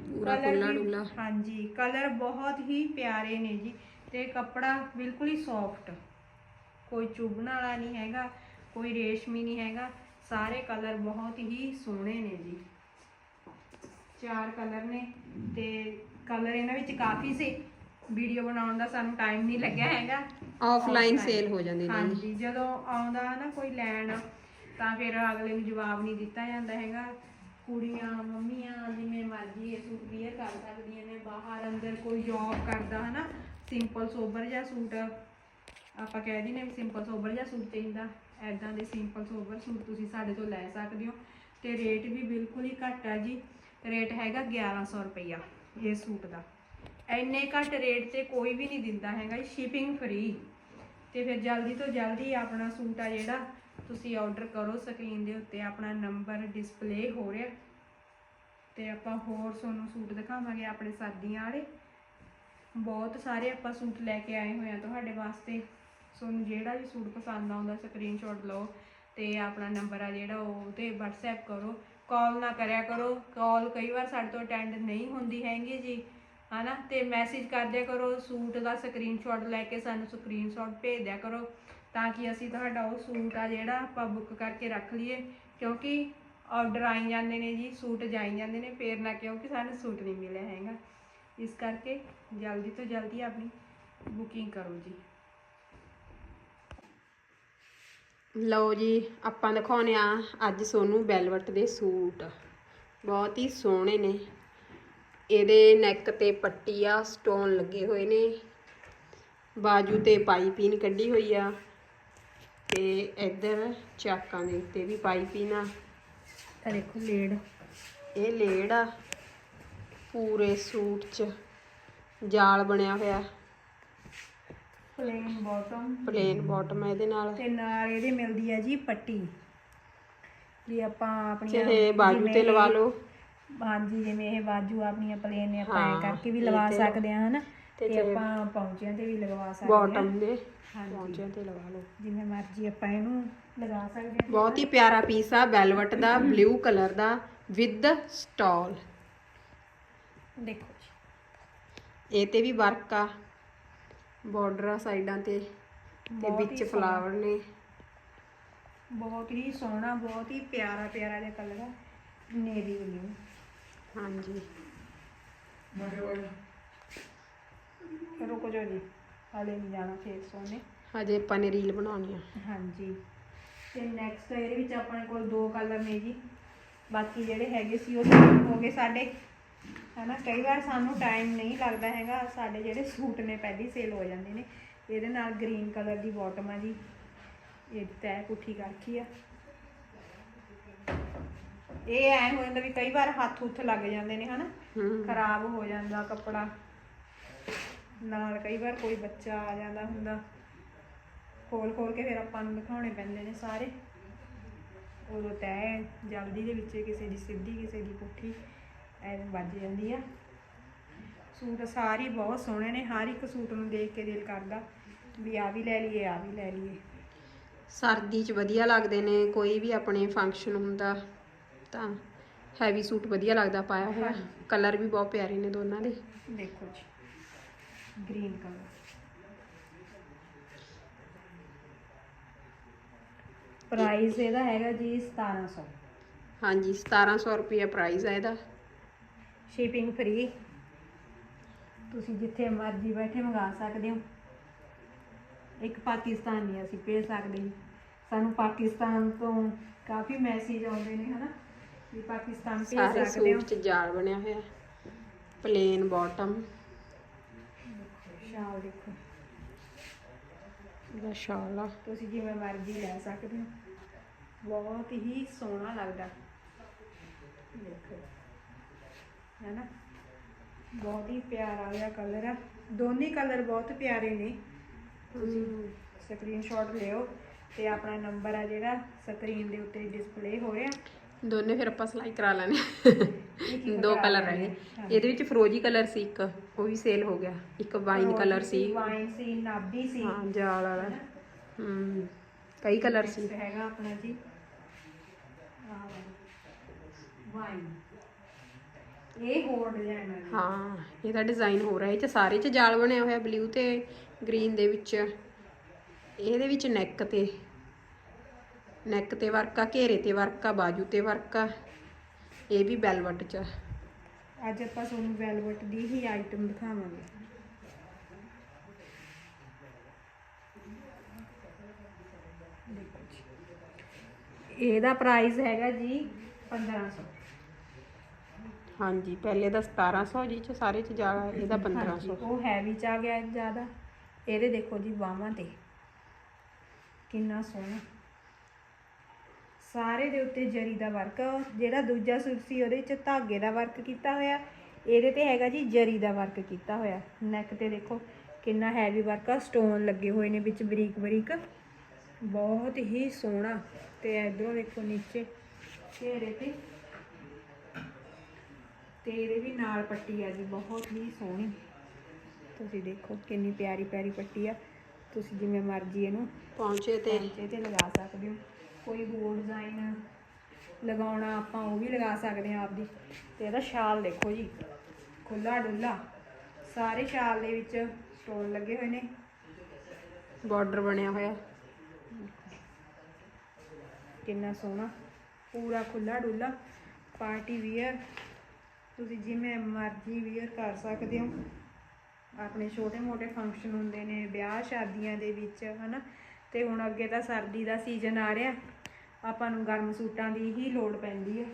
ਪੂਰਾ ਖੁੱਲਾ ਡੁੱਲਾ ਹਾਂਜੀ ਕਲਰ ਬਹੁਤ ਹੀ ਪਿਆਰੇ ਨੇ ਜੀ। ਤੇ ਕੱਪੜਾ ਬਿਲਕੁਲ ਹੀ ਸੌਫਟ ਕੋਈ ਚੁਭਣ ਵਾਲਾ ਨਹੀਂ ਹੈਗਾ ਕੋਈ ਰੇਸ਼ਮੀ ਨਹੀਂ ਹੈਗਾ ਸਾਰੇ ਕਲਰ ਬਹੁਤ ਹੀ ਸੋਹਣੇ ਨੇ ਜੀ। ਚਾਰ ਕਲਰ ਨੇ ਤੇ ਕਲਰ ਇਹਨਾਂ ਵਿੱਚ ਕਾਫੀ ਸੀ। ਵੀਡੀਓ ਬਣਾਉਣ ਦਾ ਸਾਨੂੰ ਟਾਈਮ ਨਹੀਂ ਲੱਗਿਆ ਹੈਗਾ। ਆਫਲਾਈਨ ਸੇਲ ਹੋ ਜਾਂਦੀ ਨੇ ਜੀ ਹਾਂਜੀ ਜਦੋਂ ਆਉਂਦਾ ਨਾ ਕੋਈ ਲੈਣ ਤਾਂ ਫਿਰ ਅਗਲੇ ਨੂੰ ਜਵਾਬ ਨਹੀਂ ਦਿੱਤਾ ਜਾਂਦਾ ਹੈਗਾ। ਕੁੜੀਆਂ ਮੰਮੀਆਂ ਜਿਵੇਂ ਮਰਜ਼ੀ ਇਹ ਸੂਟ ਵੀਅਰ ਕਰ ਸਕਦੀਆਂ ਨੇ ਬਾਹਰ ਅੰਦਰ ਕੋਈ ਜੌਬ ਕਰਦਾ ਹਨਾ ਸਿੰਪਲ ਸੋਬਰ ਜਿਹਾ ਸੂਟ ਆਪਾਂ ਕਹਿ ਦਿੰਦੇ ਵੀ ਸਿੰਪਲ ਸੋਬਰ ਜਿਹਾ ਸੂਟ ਚਾਹੀਦਾ। ਐਦਾਂ ਦੇ ਸਿੰਪਲ ਸੋਬਰ ਸੂਟ ਤੁਸੀਂ ਸਾਡੇ ਤੋਂ ਲੈ ਸਕਦੇ ਹੋ। ਤੇ ਰੇਟ ਵੀ ਬਿਲਕੁਲ ਹੀ ਘੱਟ ਹੈ ਜੀ। ਰੇਟ ਹੈਗਾ 1100 ਰੁਪਈਆ ਇਹ ਸੂਟ ਦਾ। ਇੰਨੇ ਘੱਟ ਰੇਟ ਤੇ ਕੋਈ ਵੀ ਨਹੀਂ ਦਿੰਦਾ ਹੈਗਾ ਸ਼ਿਪਿੰਗ ਫ੍ਰੀ ਤੇ ਫਿਰ ਜਲਦੀ ਤੋਂ ਜਲਦੀ ਆਪਣਾ ਸੂਟ ਆ ਜਿਹੜਾ, ਤੁਸੀਂ ਆਰਡਰ ਕਰੋ ਸਕਰੀਨ ਦੇ ਉੱਤੇ ਆਪਣਾ ਨੰਬਰ ਡਿਸਪਲੇ ਹੋ ਰਿਹਾ। ਤੇ ਆਪਾਂ ਹੋਰ ਤੁਹਾਨੂੰ ਸੂਟ ਦਿਖਾਵਾਂਗੇ ਆਪਣੇ ਸਰਦੀਆਂ ਵਾਲੇ। ਬਹੁਤ ਸਾਰੇ ਆਪਾਂ ਸੂਟ ਲੈ ਕੇ ਆਏ ਹੋਏ ਆ ਤੁਹਾਡੇ ਵਾਸਤੇ। ਤੁਹਾਨੂੰ ਜਿਹੜਾ ਵੀ ਸੂਟ ਪਸੰਦ ਆਉਂਦਾ ਸਕਰੀਨਸ਼ਾਟ ਲਓ ਤੇ ਆਪਣਾ ਨੰਬਰ ਆ ਜਿਹੜਾ, ਉਹ ਤੇ WhatsApp ਕਰੋ। ਕਾਲ ਨਾ ਕਰਿਆ ਕਰੋ। ਕਾਲ ਕਈ ਵਾਰ ਸਾਡੇ ਤੋਂ ਅਟੈਂਡ ਨਹੀਂ ਹੁੰਦੀ ਹੈਗੀ ਜੀ, ਹਨਾ? ਤੇ ਮੈਸੇਜ ਕਰ ਦਿਆ ਕਰੋ, ਸੂਟ ਦਾ ਸਕਰੀਨਸ਼ਾਟ ਲੈ ਕੇ ਸਾਨੂੰ ਸਕਰੀਨਸ਼ਾਟ ਭੇਜ ਦਿਆ ਕਰੋ, ਤਾਂ ਕਿ ਅਸੀਂ ਤੁਹਾਡਾ ਉਹ ਸੂਟ ਆ ਜਿਹੜਾ ਆਪਾਂ ਬੁੱਕ ਕਰਕੇ ਰੱਖ ਲਈਏ। ਕਿਉਂਕਿ ਆਰਡਰ ਆਈ ਜਾਂਦੇ ਨੇ ਜੀ, ਸੂਟ ਜਾਈ ਜਾਂਦੇ ਨੇ, ਫੇਰ ਨਾ ਕਿਉਂਕਿ ਸਾਨੂੰ ਸੂਟ ਨਹੀਂ ਮਿਲਿਆ ਹੈਗਾ। ਇਸ ਕਰਕੇ ਜਲਦੀ ਤੋਂ ਜਲਦੀ ਆਪਣੀ ਬੁਕਿੰਗ ਕਰੋ ਜੀ। ਲਓ ਜੀ ਆਪਾਂ ਦਿਖਾਉਨੇ ਆ ਅੱਜ ਸੋਨੂੰ ਵੈਲਵਟ ਦੇ ਸੂਟ। ਬਹੁਤ ਹੀ ਸੋਹਣੇ ਨੇ। ਇਹਦੇ ਨੈਕ ਤੇ ਪੱਟੀ ਆ ਸਟੋਨ ਲੱਗੇ ਹੋਏ ਨੇ। ਬਾਜੂ ਤੇ ਪਾਈਪਿੰਗ ਕੱਢੀ ਹੋਈ ਆ। ਤੇ ਇੱਧਰ ਚਾਕਾਂ ਦੇ ਉੱਤੇ ਵੀ ਪਾਈਪਿੰਗ ਆ। ਇਹ ਦੇਖੋ ਲੇਡ। ਇਹ ਲੇੜ ਆ ਪੂਰੇ ਸੂਟ 'ਚ ਜਾਲ ਬਣਿਆ ਹੋਇਆ। ਪਲੇਨ ਬਾਟਮ ਪਲੇਨ ਬਾਟਮ ਹੈ ਇਹਦੇ ਨਾਲ। ਤੇ ਨਾਲ ਇਹਦੇ ਮਿਲਦੀ ਹੈ ਜੀ ਪੱਟੀ। ਵੀ ਆਪਾਂ ਆਪਣੀਆਂ ਚਾਹੇ ਬਾਜੂ ਤੇ ਲਵਾ ਲਓ। ਹਾਂਜੀ ਜਿਵੇਂ ਇਹ ਬਾਜੂ ਆਪਣੀਆਂ ਪਲੇਨ ਨੇ ਆਪਾਂ ਐ ਕਰਕੇ ਵੀ ਲਵਾ ਸਕਦੇ ਹਾਂ ਹਨਾ? ਤੇ ਆਪਾਂ ਪੌਂਚਿਆਂ ਤੇ ਵੀ ਲਗਵਾ ਸਕਦੇ ਹਾਂ। ਬਾਟਮ ਦੇ। ਪੌਂਚਿਆਂ ਤੇ ਲਵਾ ਲਓ। ਜਿਵੇਂ ਮਰਜ਼ੀ ਆਪਾਂ ਇਹਨੂੰ ਲਗਾ ਸਕਦੇ ਹਾਂ। ਬਹੁਤ ਹੀ ਪਿਆਰਾ ਪੀਸ ਆ ਵੈਲਵਟ ਦਾ ਬਲੂ ਕਲਰ ਦਾ ਵਿਦ ਸਟਾਲ ਦੇਖੋ ਜੀ। ਇਹ ਤੇ ਵੀ ਵਰਕ ਆ। ਬਾਰਡਰ ਸਾਈਡਾਂ ਤੇ ਤੇ ਬਹੁਤ ਹੀ ਵਿੱਚ ਸੋਹਣਾ। ਫਲਾਵਰ ਨੇ। ਬਹੁਤ ਹੀ ਸੋਹਣਾ ਬਹੁਤ ਹੀ ਪਿਆਰਾ ਪਿਆਰਾ ਜਿਹਾ ਕਲਰ ਹੈ ਨੇਵੀ ਬਲੂ ਹਾਂਜੀ। ਰੁਕੋ ਜੋ ਜੀ। ਹਾਲੇ ਨਹੀਂ ਜਾਣਾ ਫੇਰ ਸੋਨੇ। ਹਜੇ ਆਪਾਂ ਨੇ ਰੀਲ ਬਣਾਉਣੀ ਆ। ਹਾਂਜੀ। ਤੇ ਨੈਕਸਟ ਇਹਦੇ ਵਿੱਚ ਆਪਣੇ ਕੋਲ ਦੋ ਕਲਰ ਨੇ ਜੀ। ਬਾਕੀ ਜਿਹੜੇ ਹੈਗੇ ਸੀ ਉਹ ਹੋ ਗਏ ਸਾਡੇ। ਹਨਾ ਕਈ ਵਾਰ ਸਾਨੂੰ ਟਾਈਮ ਨਹੀਂ ਲੱਗਦਾ ਹੈਗਾ ਸਾਡੇ ਜਿਹੜੇ ਸੂਟ ਨੇ ਪਹਿਲੀ ਸੇਲ ਹੋ ਜਾਂਦੇ ਨੇ ਇਹਦੇ ਨਾਲ ਗ੍ਰੀਨ ਕਲਰ ਦੀ ਬਾਟਮ ਆ ਜੀ ਇਹ ਤੈ ਪੁੱਠੀ ਕਰਖੀ ਆ। ਇਹ ਐ ਹੋ ਜਾਂਦਾ ਵੀ ਕਈ ਵਾਰ ਹੱਥ ਹੁੱਥ ਲੱਗ ਜਾਂਦੇ ਨੇ ਹਨਾ ਖਰਾਬ ਹੋ ਜਾਂਦਾ ਕੱਪੜਾ। ਨਾਲ ਕਈ ਵਾਰ ਕੋਈ ਬੱਚਾ ਆ ਜਾਂਦਾ ਹੁੰਦਾ ਖੋਲ ਖੋਲ ਕੇ ਫਿਰ ਆਪਾਂ ਨੂੰ ਦਿਖਾਉਣੇ ਪੈਂਦੇ ਨੇ ਸਾਰੇ। ਉਦੋਂ ਤੈ ਜਲਦੀ ਦੇ ਵਿੱਚ ਕਿਸੇ ਦੀ ਸਿੱਧੀ ਕਿਸੇ ਦੀ ਪੁੱਠੀ। ਐਵੇਂ ਵੱਜ ਜਾਂਦੀ ਆ। ਸੂਟ ਸਾਰੇ ਬਹੁਤ ਸੋਹਣੇ ਨੇ ਹਰ ਇੱਕ ਸੂਟ ਨੂੰ ਦੇਖ ਕੇ ਦਿਲ ਕਰਦਾ ਵੀ ਆ ਵੀ ਲੈ ਲਈਏ ਆ ਵੀ ਲੈ ਲਈਏ। ਸਰਦੀ 'ਚ ਵਧੀਆ ਲੱਗਦੇ ਨੇ ਕੋਈ ਵੀ ਆਪਣੇ ਫੰਕਸ਼ਨ ਹੁੰਦਾ ਤਾਂ ਹੈਵੀ ਸੂਟ ਵਧੀਆ ਲੱਗਦਾ ਪਾਇਆ ਹੋਇਆ। ਕਲਰ ਵੀ ਬਹੁਤ ਪਿਆਰੇ ਨੇ ਦੋਨਾਂ ਦੇ। ਦੇਖੋ ਜੀ ਗ੍ਰੀਨ ਕਲਰ ਪ੍ਰਾਈਸ ਇਹਦਾ ਹੈਗਾ ਜੀ 1700 ਹਾਂਜੀ 1700 ਰੁਪਏ ਪ੍ਰਾਈਸ ਹੈ ਇਹਦਾ। Shipping free. ਤੁਸੀਂ ਜਿੱਥੇ ਮਰਜ਼ੀ ਬੈਠੇ ਮੰਗਾ ਸਕਦੇ ਹੋ। ਇੱਕ ਪਾਕਿਸਤਾਨ ਅਸੀਂ ਭੇਜ ਸਕਦੇ। ਸਾਨੂੰ ਪਾਕਿਸਤਾਨ ਤੋਂ ਕਾਫੀ ਮੈਸੇਜ ਆਉਂਦੇ ਨੇ ਹਨਾ? ਵੀ ਪਾਕਿਸਤਾਨ ਭੇਜ ਸਕਦੇ ਹੋ। ਸੂਟ ਚ ਜਾਲ ਬਣਿਆ ਹੋਇਆ ਪਲੇਨ ਬਾਟਮ ਸ਼ਾਲ ਦੇਖੋ ਦਾ ਸ਼ਾਲ ਆ ਤੁਸੀਂ ਜਿਵੇਂ ਮਰਜ਼ੀ ਲੈ ਸਕਦੇ ਹੋ। ਬਹੁਤ ਹੀ ਸੋਹਣਾ ਲੱਗਦਾ। ਦੇਖੋ। ਹੈ ਨਾ ਬਹੁਤ ਹੀ ਪਿਆਰਾ ਜਿਹਾ ਕਲਰ ਆ। ਦੋਨੇ ਕਲਰ ਬਹੁਤ ਪਿਆਰੇ ਨੇ। ਤੁਸੀਂ ਸਕਰੀਨਸ਼ਾਟ ਲਿਓ ਤੇ ਆਪਣਾ ਨੰਬਰ ਆ ਜਿਹੜਾ ਸਕਰੀਨ ਦੇ ਉੱਤੇ ਡਿਸਪਲੇ ਹੋ ਰਿਹਾ ਦੋਨੇ ਫਿਰ ਆਪਾਂ ਸਿਲਾਈ ਕਰਾ ਲੈਣੇ। ਦੋ ਕਲਰ। ਰਹਿ ਗਏ। ਇਹਦੇ ਵਿੱਚ ਫਰੋਜੀ ਕਲਰ ਸੀ ਇੱਕ ਉਹ ਵੀ ਸੇਲ ਹੋ ਗਿਆ। ਇੱਕ ਵਾਈਨ ਕਲਰ ਸੀ। ਵਾਈਨ ਸੀ ਨਾਬੀ ਸੀ। ਹਾਂ ਜਾਲ ਵਾਲਾ। ਹੂੰ ਕਈ ਕਲਰ ਸੀ। ਹੈਗਾ ਆਪਣਾ ਜੀ। ਵਾਈਨ ਇਹ ਹੋਰ ਡਿਜ਼ਾਈਨ ਹੈ ਹਾਂ ਇਹਦਾ ਡਿਜ਼ਾਈਨ ਹੋ ਰਿਹਾ ਇਹ ਚ ਸਾਰੇ ਚ ਜਾਲ ਬਣਿਆ ਹੋਇਆ ਬਲੂ ਤੇ ਗ੍ਰੀਨ ਦੇ ਵਿੱਚ। ਇਹਦੇ ਵਿੱਚ ਨੈਕ ਤੇ। ਨੈਕ ਤੇ ਵਰਕ ਆ ਘੇਰੇ ਤੇ ਵਰਕ ਆ ਬਾਜੂ ਤੇ ਵਰਕ ਆ। ਇਹ ਵੀ ਵੈਲਵਟ ਚ। ਅੱਜ ਆਪਾਂ ਤੁਹਾਨੂੰ ਵੈਲਵਟ ਦੀ ਹੀ ਆਈਟਮ ਦਿਖਾਵਾਂਗੇ। ਇਹਦਾ ਪ੍ਰਾਈਸ ਹੈਗਾ ਜੀ 1500 ਹਾਂਜੀ ਪਹਿਲੇ ਦਾ 1700 ਜੀ ਚ ਸਾਰੇ ਚ ਆ, ਇਹਦਾ 1500 ਉਹ ਹੈਵੀ ਚ ਆ ਗਿਆ ਜ਼ਿਆਦਾ। ਇਹਦੇ ਦੇਖੋ ਜੀ ਬਾਹਾਂ ਤੇ। ਕਿੰਨਾ ਸੋਹਣਾ। ਸਾਰੇ ਦੇ ਉੱਤੇ ਜਰੀ ਦਾ ਵਰਕ ਜਿਹੜਾ ਦੂਜਾ ਸੂਟ ਸੀ ਉਹਦੇ ਵਿੱਚ ਧਾਗੇ ਦਾ ਵਰਕ ਕੀਤਾ ਹੋਇਆ। ਇਹਦੇ ਤੇ ਹੈਗਾ ਜੀ ਜਰੀ ਦਾ ਵਰਕ ਕੀਤਾ ਹੋਇਆ। ਨੈਕ ਤੇ ਦੇਖੋ ਕਿੰਨਾ ਹੈਵੀ ਵਰਕ ਆ ਸਟੋਨ ਲੱਗੇ ਹੋਏ ਨੇ ਵਿੱਚ ਬਰੀਕ ਬਰੀਕ। ਬਹੁਤ ਹੀ ਸੋਹਣਾ। ਤੇ ਇਧਰੋਂ ਦੇਖੋ ਨੀਚੇ ਘੇਰੇ ਤੇ ਤੇ ਇਹਦੇ ਵੀ ਨਾਲ ਪੱਟੀ ਆ ਜੀ ਬਹੁਤ ਹੀ ਸੋਹਣੀ। ਤੁਸੀਂ ਦੇਖੋ ਕਿੰਨੀ ਪਿਆਰੀ ਪਿਆਰੀ ਪੱਟੀ ਆ। ਤੁਸੀਂ ਜਿਵੇਂ ਮਰਜ਼ੀ ਇਹਨੂੰ ਪਹੁੰਚੇ ਤੇ। ਪੌਂਚੇ ਤੇ ਲਗਾ ਸਕਦੇ ਹੋ। ਕੋਈ ਹੋਰ ਡਿਜ਼ਾਈਨ ਲਗਾਉਣਾ ਆਪਾਂ ਉਹ ਵੀ ਲਗਾ ਸਕਦੇ ਹਾਂ ਆਪਦੀ। ਤੇ ਇਹਦਾ ਸ਼ਾਲ ਦੇਖੋ ਜੀ ਖੁੱਲਾ ਡੁੱਲਾ ਸਾਰੇ ਸ਼ਾਲ ਦੇ ਵਿੱਚ ਸਟੋਨ ਲੱਗੇ ਹੋਏ ਨੇ। ਬਾਰਡਰ ਬਣਿਆ ਹੋਇਆ। ਕਿੰਨਾ ਸੋਹਣਾ। ਪੂਰਾ ਖੁੱਲਾ ਡੁੱਲਾ ਪਾਰਟੀ ਵੀਅਰ ਤੁਸੀਂ ਜਿਵੇਂ ਮਰਜ਼ੀ ਵੀਅਰ ਕਰ ਸਕਦੇ ਹੋ। ਆਪਣੇ ਛੋਟੇ ਮੋਟੇ ਫੰਕਸ਼ਨ ਹੁੰਦੇ ਨੇ, ਵਿਆਹ ਸ਼ਾਦੀਆਂ ਦੇ ਵਿੱਚ, ਹਨਾ। ਤੇ ਹੁਣ ਅੱਗੇ ਤਾਂ ਸਰਦੀ ਦਾ ਸੀਜ਼ਨ ਆ ਰਿਹਾ। ਆਪਾਂ ਨੂੰ ਗਰਮ ਸੂਟਾਂ ਦੀ ਹੀ ਲੋੜ ਪੈਂਦੀ ਹੈ।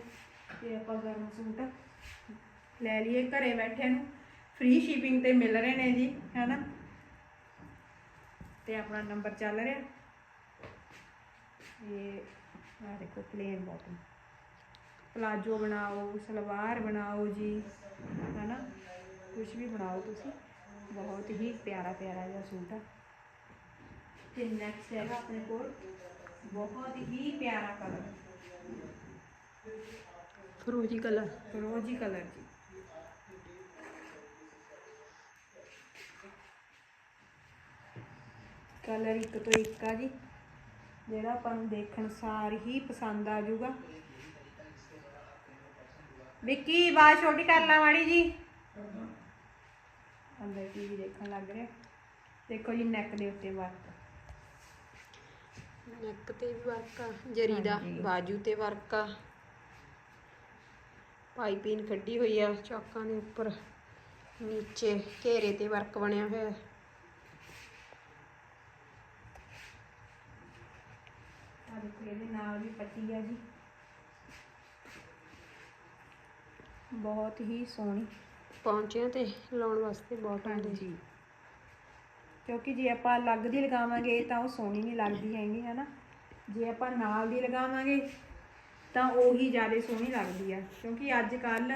ਤੇ ਆਪਾਂ ਗਰਮ ਸੂਟ ਲੈ ਲਈਏ ਘਰੇ ਬੈਠੇ ਨੂੰ। ਫ੍ਰੀ ਸ਼ਿਪਿੰਗ ਤੇ ਮਿਲ ਰਹੇ ਨੇ ਜੀ, ਹਨਾ। ਤੇ ਆਪਣਾ ਨੰਬਰ ਚੱਲ ਰਿਹਾ। ਇਹ ਆ ਦੇਖੋ ਪਲੇਨ ਬਾਟਮ ਪਲਾਜੋ ਬਣਾਓ ਸਲਵਾਰ ਬਣਾਓ ਜੀ ਹਨਾ? ਕੁਝ ਵੀ ਬਣਾਓ ਤੁਸੀਂ। ਬਹੁਤ ਹੀ ਪਿਆਰਾ ਪਿਆਰਾ ਜਿਹਾ ਸੂਟ ਆ। ਤੇ ਨੈਕਸਟ ਹੈਗਾ ਆਪਣੇ ਕੋਲ ਬਹੁਤ ਹੀ ਪਿਆਰਾ ਕਲਰ ਫਰੋਜੀ ਕਲਰ ਰੋਜੀ ਕਲਰ ਜੀ। ਕਲਰ ਇੱਕ ਤੋਂ ਇੱਕ ਆ ਜੀ। ਜਿਹੜਾ ਆਪਾਂ ਨੂੰ ਦੇਖਣ ਸਾਰ ਹੀ ਪਸੰਦ ਆ ਜਾਊਗਾ। ਵਿੱਕੀ ਬਾਤ ਛੋਟੀ ਕਰ ਲਾ ਮਾੜੀ ਜੀ। ਅੰਦਰ ਟੀਵੀ ਦੇਖਣ ਲੱਗ ਰਿਹਾ। ਦੇਖੋ ਜੀ ਨੈਕ ਦੇ ਉੱਤੇ ਵਰਕ ਨੈਕ ਤੇ ਵੀ ਵਰਕ ਆ ਜਰੀ ਦਾ ਹਾਂਜੀ। ਬਾਜੂ ਤੇ ਵਰਕ ਆ। ਪਾਈਪਿੰਗ ਕੱਢੀ ਹੋਈ ਆ ਚੌਕਾਂ ਦੇ ਉੱਪਰ। ਨੀਚੇ ਘੇਰੇ ਤੇ ਵਰਕ ਬਣਿਆ ਹੋਇਆ। ਆ ਦੇਖੋ ਇਹਦੇ ਨਾਲ ਵੀ ਪੱਟੀ ਆ ਜੀ। ਬਹੁਤ ਹੀ ਸੋਹਣੀ। ਪਹੁੰਚਿਆਂ ਤੇ ਲਾਉਣ ਵਾਸਤੇ ਬਾਟਮ ਦੇ ਹਾਂਜੀ। ਕਿਉਂਕਿ ਜੇ ਆਪਾਂ ਅਲੱਗ ਦੀ ਲਗਾਵਾਂਗੇ ਤਾਂ ਉਹ ਸੋਹਣੀ ਨਹੀਂ ਲੱਗਦੀ ਹੈਗੀ ਹਨਾ ਜੇ ਆਪਾਂ ਨਾਲ ਦੀ ਲਗਾਵਾਂਗੇ ਤਾਂ ਉਹੀ ਜ਼ਿਆਦਾ ਸੋਹਣੀ ਲੱਗਦੀ ਆ। ਕਿਉਂਕਿ ਅੱਜ ਕੱਲ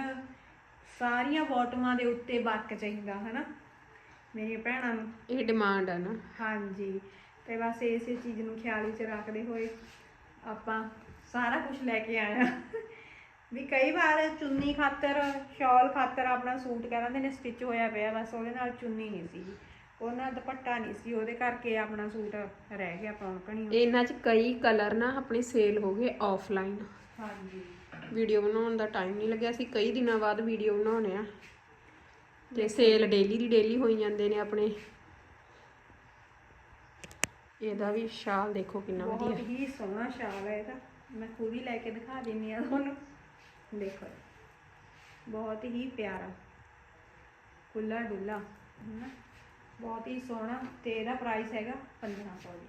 ਸਾਰੀਆਂ ਬਾਟਮਾਂ ਦੇ ਉੱਤੇ ਵਰਕ ਚਾਹੀਦਾ ਹਨਾ ਮੇਰੀਆਂ ਭੈਣਾਂ ਨੂੰ। ਇਹ ਡਿਮਾਂਡ ਆ ਨਾ। ਹਾਂਜੀ। ਤੇ ਬਸ ਇਸੇ ਚੀਜ਼ ਨੂੰ ਖਿਆਲ ਵਿੱਚ ਰੱਖਦੇ ਹੋਏ ਆਪਾਂ ਸਾਰਾ ਕੁਝ ਲੈ ਕੇ ਆਏ ਆ ਵੀ ਕਈ ਵਾਰ ਚੁੰਨੀ ਖਾਤਰ ਸ਼ਾਲ ਖਾਤਰ ਆਪਣਾ ਸੂਟ ਕਹਿੰਦੇ ਨੇ ਸਟਿਚ ਹੋਇਆ ਪਿਆ ਬਸ ਉਹਦੇ ਨਾਲ ਚੁੰਨੀ ਨਹੀਂ ਸੀ। ਉਹਦੇ ਨਾਲ ਦੁਪੱਟਾ ਨਹੀਂ ਸੀ ਉਹਦੇ ਕਰਕੇ ਆਪਣਾ ਸੂਟ ਰਹਿ ਗਿਆ ਪਾਉਣ ਕਣੀ ਇਹਨਾਂ 'ਚ ਕਈ ਕਲਰ ਨਾ ਆਪਣੇ ਸੇਲ ਹੋ ਗਏ ਆਫਲਾਈਨ ਹਾਂਜੀ। ਵੀਡੀਓ ਬਣਾਉਣ ਦਾ ਟਾਈਮ ਨਹੀਂ ਲੱਗਿਆ ਸੀ ਕਈ ਦਿਨਾਂ ਬਾਅਦ ਵੀਡੀਓ ਬਣਾਉਣੇ ਆ। ਤੇ ਸੇਲ ਡੇਲੀ ਦੀ ਡੇਲੀ ਹੋਈ ਜਾਂਦੇ ਨੇ ਆਪਣੇ। ਇਹਦਾ ਵੀ ਸ਼ਾਲ ਦੇਖੋ ਕਿੰਨਾ ਵਧੀਆ। ਬਹੁਤ ਹੀ ਸੋਹਣਾ ਸ਼ਾਲ ਹੈ ਇਹਦਾ। ਮੈਂ ਖੁਦ ਹੀ ਲੈ ਕੇ ਦਿਖਾ ਦਿੰਨੀ ਆ ਤੁਹਾਨੂੰ। ਦੇਖੋ ਬਹੁਤ ਹੀ ਪਿਆਰਾ ਖੁੱਲਾ ਡੁੱਲਾ, ਹਨਾ? ਬਹੁਤ ਹੀ ਸੋਹਣਾ ਤੇ ਇਹਦਾ ਪ੍ਰਾਈਸ ਹੈਗਾ 1500 ਜੀ।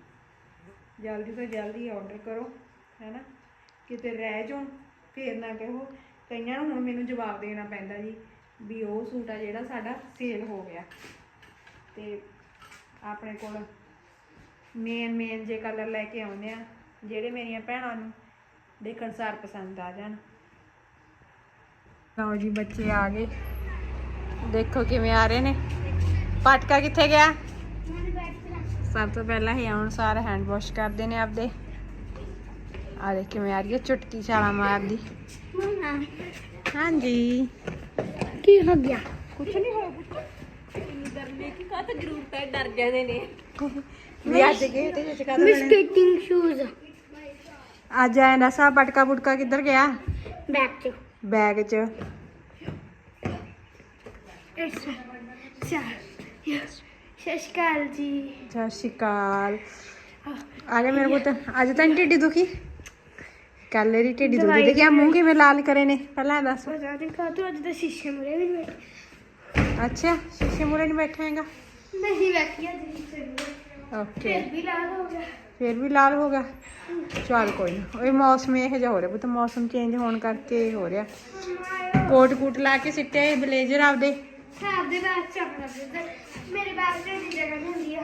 ਜਲਦੀ ਤੋਂ ਜਲਦੀ ਆਰਡਰ ਕਰੋ, ਹੈਨਾ? ਕਿਤੇ ਰਹਿ ਜਾਓ, ਫੇਰ ਨਾ ਕਹੋ। ਕਈਆਂ ਨੂੰ ਹੁਣ ਮੈਨੂੰ ਜਵਾਬ ਦੇਣਾ ਪੈਂਦਾ ਜੀ ਵੀ ਉਹ ਸੂਟ ਆ ਜਿਹੜਾ ਸਾਡਾ ਸੇਲ ਹੋ ਗਿਆ। ਤੇ ਆਪਣੇ ਕੋਲ ਮੇਨ ਮੇਨ ਜੇ ਕਲਰ ਲੈ ਕੇ ਆਉਂਦੇ ਆ, ਜਿਹੜੇ ਮੇਰੀਆਂ ਭੈਣਾਂ ਨੂੰ ਦੇਖਣ ਸਾਰ ਪਸੰਦ ਆ ਜਾਣ। ਲਓ ਜੀ ਬੱਚੇ ਆ ਗਏ। ਦੇਖੋ ਕਿਵੇਂ ਆ ਰਹੇ ਨੇ। ਪਟਕਾ ਕਿੱਥੇ ਗਿਆ? ਸਭ ਤੋਂ ਪਹਿਲਾਂ ਹੀ ਆਉਣ ਸਾਰ ਹੈਂਡ ਵਾਸ਼ ਕਰਦੇ ਨੇ ਆਪਦੇ। ਆ ਦੇਖ ਕਿਵੇਂ ਆ ਰਹੀ ਹੈ ਚੁਟਕੀ ਛਾਲਾ ਮਾਰਦੀ ਹਾਂਜੀ। ਕੀ ਹੋ ਗਿਆ? ਕੁਛ ਨਹੀਂ ਹੋਇਆ ਡਰਨੇ ਕੀ ਕਾਹ ਜ਼ਰੂਰਤ ਹੈ ਡਰ ਜਾਂਦੇ ਨੇ। ਵੀ ਅੱਜ ਗੇਟ ਵਿੱਚ ਕਦ ਸਕੇਟਿੰਗ ਸ਼ੂਜ਼ ਅੱਜ ਆਇਆ ਨਾ ਸਾ ਪਟਕਾ ਪੁਟਕਾ ਕਿੱਧਰ ਗਿਆ? ਬੈਕ ਚ ਬੈਗ 'ਚ। ਚਾ ਯਸ ਸ਼ਸ਼ਕਾਲ ਜੀ। ਸਤਿ ਸ਼੍ਰੀ ਅਕਾਲ ਆ ਗਿਆ ਮੇਰੇ ਪੁੱਤ। ਅੱਜ ਤਾਂ ਨੀ ਢਿੱਡੀ ਦੁਖੀ। ਕੱਲ ਇਹਦੀ ਢਿੱਡੀ ਦੁਖੀ। ਤੇ ਕਿਆ ਮੂੰਹ ਕਿਵੇਂ ਲਾਲ ਕਰੇ ਨੇ। ਪਹਿਲਾਂ ਇਹ ਦੱਸ। ਪਤਾ ਨਹੀਂ ਕਾ ਤੂੰ ਅੱਜ ਤਾਂ ਸ਼ੀਸ਼ੇ ਮੁਰੇ ਵੀ ਨਹੀਂ ਬੈਠੀ। ਅੱਛਾ ਸ਼ੀਸ਼ੇ ਮੂਰੇ ਨਹੀਂ ਬੈਠੀ ਅੱਜ ਸ਼ੀਸ਼ੇ ਮੁਰੇ ਓਕੇ। ਫਿਰ ਵੀ ਲਾਲ ਹੋ ਗਿਆ। ਫਿਰ ਵੀ ਲਾਲ ਹੋ ਗਿਆ। ਚਲ ਕੋਈ ਨਾ ਇਹ ਮੌਸਮ ਇਹ ਜਿਹਾ ਹੋ ਰਿਹਾ ਪੁੱਤ ਮੌਸਮ ਚੇਂਜ ਹੋਣ ਕਰਕੇ ਇਹ ਹੋ ਰਿਹਾ। ਕੋਟ ਕੂਟ ਲਾ ਕੇ ਸਿੱਟੇ ਬਲੇਜ਼ਰ ਆਪਦੇ। ਦੇ ਬਾਅਦ ਚ ਆਪਣਾ ਬ੍ਰਦਰ ਮੇਰੇ ਬਾਅਦ ਤੇ ਦੀ ਜਗ੍ਹਾ ਨਹੀਂ ਹੁੰਦੀ ਆ।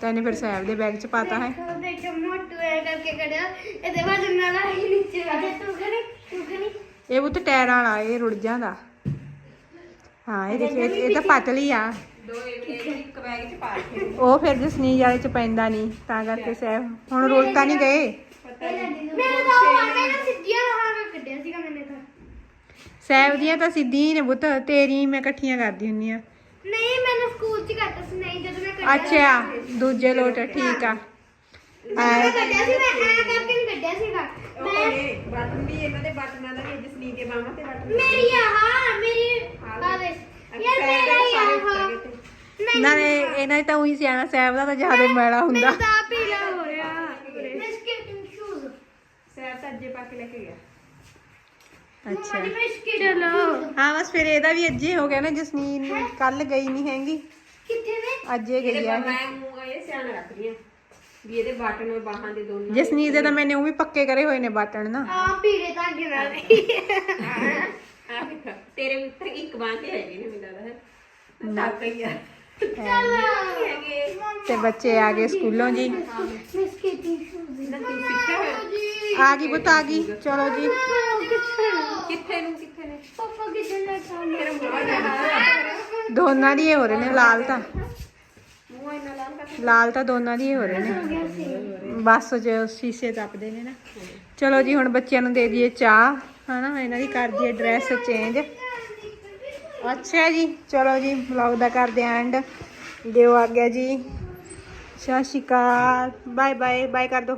ਤੈਨੇ ਫਿਰ ਸਾਹਿਬ ਦੇ ਬੈਗ 'ਚ ਪਾਤਾ ਹੈ। ਦੇਖੋ ਦੇਖੋ ਮੋਟੂ ਐ ਕਰਕੇ ਕੜਿਆ ਇਹਦੇ ਬਾਅਦ ਨਾਲ ਹੀ ਨੀਚੇ ਆ ਤੂੰ ਖੜੀ ਤੂੰ ਖੜੀ। ਇਹ ਪੁੱਤ ਟਾਇਰਾਂ ਵਾਲਾ ਇਹ ਰੁੜ ਜਾਂਦਾ ਹਾਂ ਇਹ ਦੇਖ ਇਹ ਤਾਂ ਪਤਲੀ ਆ। ਦੋ ਇਹ ਇੱਕ ਬੈਗ 'ਚ ਪਾ ਕੇ ਉਹ ਫਿਰ ਜਸਨੀਜ ਵਾਲੇ 'ਚ ਪੈਂਦਾ ਨਹੀਂ ਤਾਂ ਕਰਕੇ ਸਾਹਿਬ ਹੁਣ ਤਾਂ ਨਹੀਂ ਗਏ? ਮੇਰੇ ਤਾਂ ਉਹ ਆਟਾ ਨਾ ਸਿੱਧੀਆਂ ਹਾਂ ਕੱਢਿਆ ਸੀਗਾ ਮੈਨੇ ਤਾਂ। ਸਾਹਿਬ ਦੀਆਂ ਤਾਂ ਸਿੱਧੀ ਨੇ ਪੁੱਤ ਤੇਰੀ ਮੈਂ ਇਕੱਠੀਆਂ ਕਰਦੀ ਹੁੰਨੀ ਆ ਨਹੀਂ ਮੈਨੇ ਸਕੂਲ ਚ ਕਰਤਾ ਸੀ ਨਹੀਂ ਜਦੋਂ ਮੈਂ ਕੱਢਿਆ ਅੱਛਾ ਦੂਜੇ ਲੋਟ ਠੀਕ ਆ। ਮੈਂ ਕੱਢਿਆ ਸੀ ਮੈਂ ਐ ਕਰਕੇ ਨਹੀਂ ਕੱਢਿਆ ਸੀਗਾ। ਮੈਂ ਬਟਨ ਵੀ ਇਹਨਾਂ ਦੇ ਬਟਨਾਂ ਦਾ ਵੀ ਜਸਨੀ ਦੇ ਬਾਹਾਂ ਤੇ ਬਟਨ ਮੇਰੀ ਆ ਹਾਂ ਮੇਰੀ ਆ ਵੇ ਯਾਰ ਮੇਰਾ ਹੀ ਨਾਲੇ ਇਹਨਾਂ ਦੀ ਤਾਂ ਉਹੀ ਸਿਆਣਾ ਸਾਹਿਬ ਦਾ ਤਾਂ ਜ਼ਿਆਦਾ ਮੈਲਾ ਹੁੰਦਾ। ਮੇਰਾ ਤਾਂ ਪੀਲਾ ਹੋ ਰਿਹਾ। ਮੈਂ ਸਕੇਟਿੰਗ ਸ਼ੂਜ਼ ਸੈਰ ਤਾਂ ਅੱਜੇ ਪਾ ਕੇ ਲੈ ਕੇ ਗਿਆ। ਅੱਛਾ। ਮੈਂ ਸਕੇਟਰ ਲਓ ਹਾਂ ਬਸ ਫਿਰ ਇਹਦਾ ਵੀ ਅੱਜੇ ਹੋ ਗਿਆ ਨਾ ਜਸਨੀਨ ਕੱਲ ਗਈ ਨਹੀਂ ਹੈਗੀ। ਕਿੱਥੇ ਨੇ? ਅੱਜੇ ਗਈ ਆ। ਮੈਂ ਮੂੰਹ ਇਹ ਸਿਆਣਾ ਰੱਖਦੀ ਆ ਵੀ ਇਹਦੇ ਬਟਨ ਬਾਹਾਂ ਦੇ ਦੋਨੋਂ ਜਸਨੀਨ ਦੇ ਤਾਂ ਮੈਨੇ ਉਹ ਵੀ ਪੱਕੇ ਕਰੇ ਹੋਏ ਨੇ ਬਟਨ ਨਾ। ਆ ਪੀਲੇ ਧਾਗੇ ਨਾਲ। ਆ ਵੇਖ। ਤੇਰੇ ਉੱਤੇ ਇੱਕ ਬਾਂਹ ਤੇ ਹੈਗੇ ਨੇ ਮੈਨੂੰ ਲੱਗਦਾ। ਹੈ ਆ। ਹੈਗੇ। ਤੇ ਬੱਚੇ ਆ ਗਏ ਸਕੂਲੋਂ ਜੀ। ਸਿੱਖਿਆ ਹੋਇਆ। ਆ ਗਈ। ਆ ਗਈ ਚਲੋ ਜੀ। ਕਿੱਥੇ ਨੂੰ ਕਿੱਥੇ ਨੇ? ਪਾਪਾ ਕਿੱਥੇ ਲੈ ਤੇਰਾ ਮੂੰਹ ਇੰਨਾ ਦੋਨਾਂ ਦੀ ਇਹ ਹੋ ਰਹੇ ਨੇ ਲਾਲ ਤਾਂ। ਮੂੰਹ ਇੰਨਾ ਲਾਲ ਕਰ ਲਾਲ ਤਾਂ ਦੋਨਾਂ ਦੀ ਹੀ ਹੋ ਰਹੇ ਨੇ। ਬੱਸ 'ਚ ਸ਼ੀਸ਼ੇ ਤੱਪਦੇ ਨੇ ਨਾ। ਚਲੋ ਜੀ ਹੁਣ ਬੱਚਿਆਂ ਨੂੰ ਦੇ ਦਈਏ ਚਾਹ। ਹਨਾ ਇਹਨਾਂ ਦੀ ਕਰ ਦਈਏ ਡਰੈਸ ਚੇਂਜ ਅੱਛਾ ਜੀ, ਚਲੋ ਜੀ ਵਲੌਗ ਦਾ ਕਰਦੇ ਐਂਡ ਦਿਓ ਆ ਗਿਆ ਜੀ। ਸਤਿ ਸ਼੍ਰੀ ਅਕਾਲ। ਬਾਏ ਬਾਏ ਬਾਏ ਕਰ ਦੋ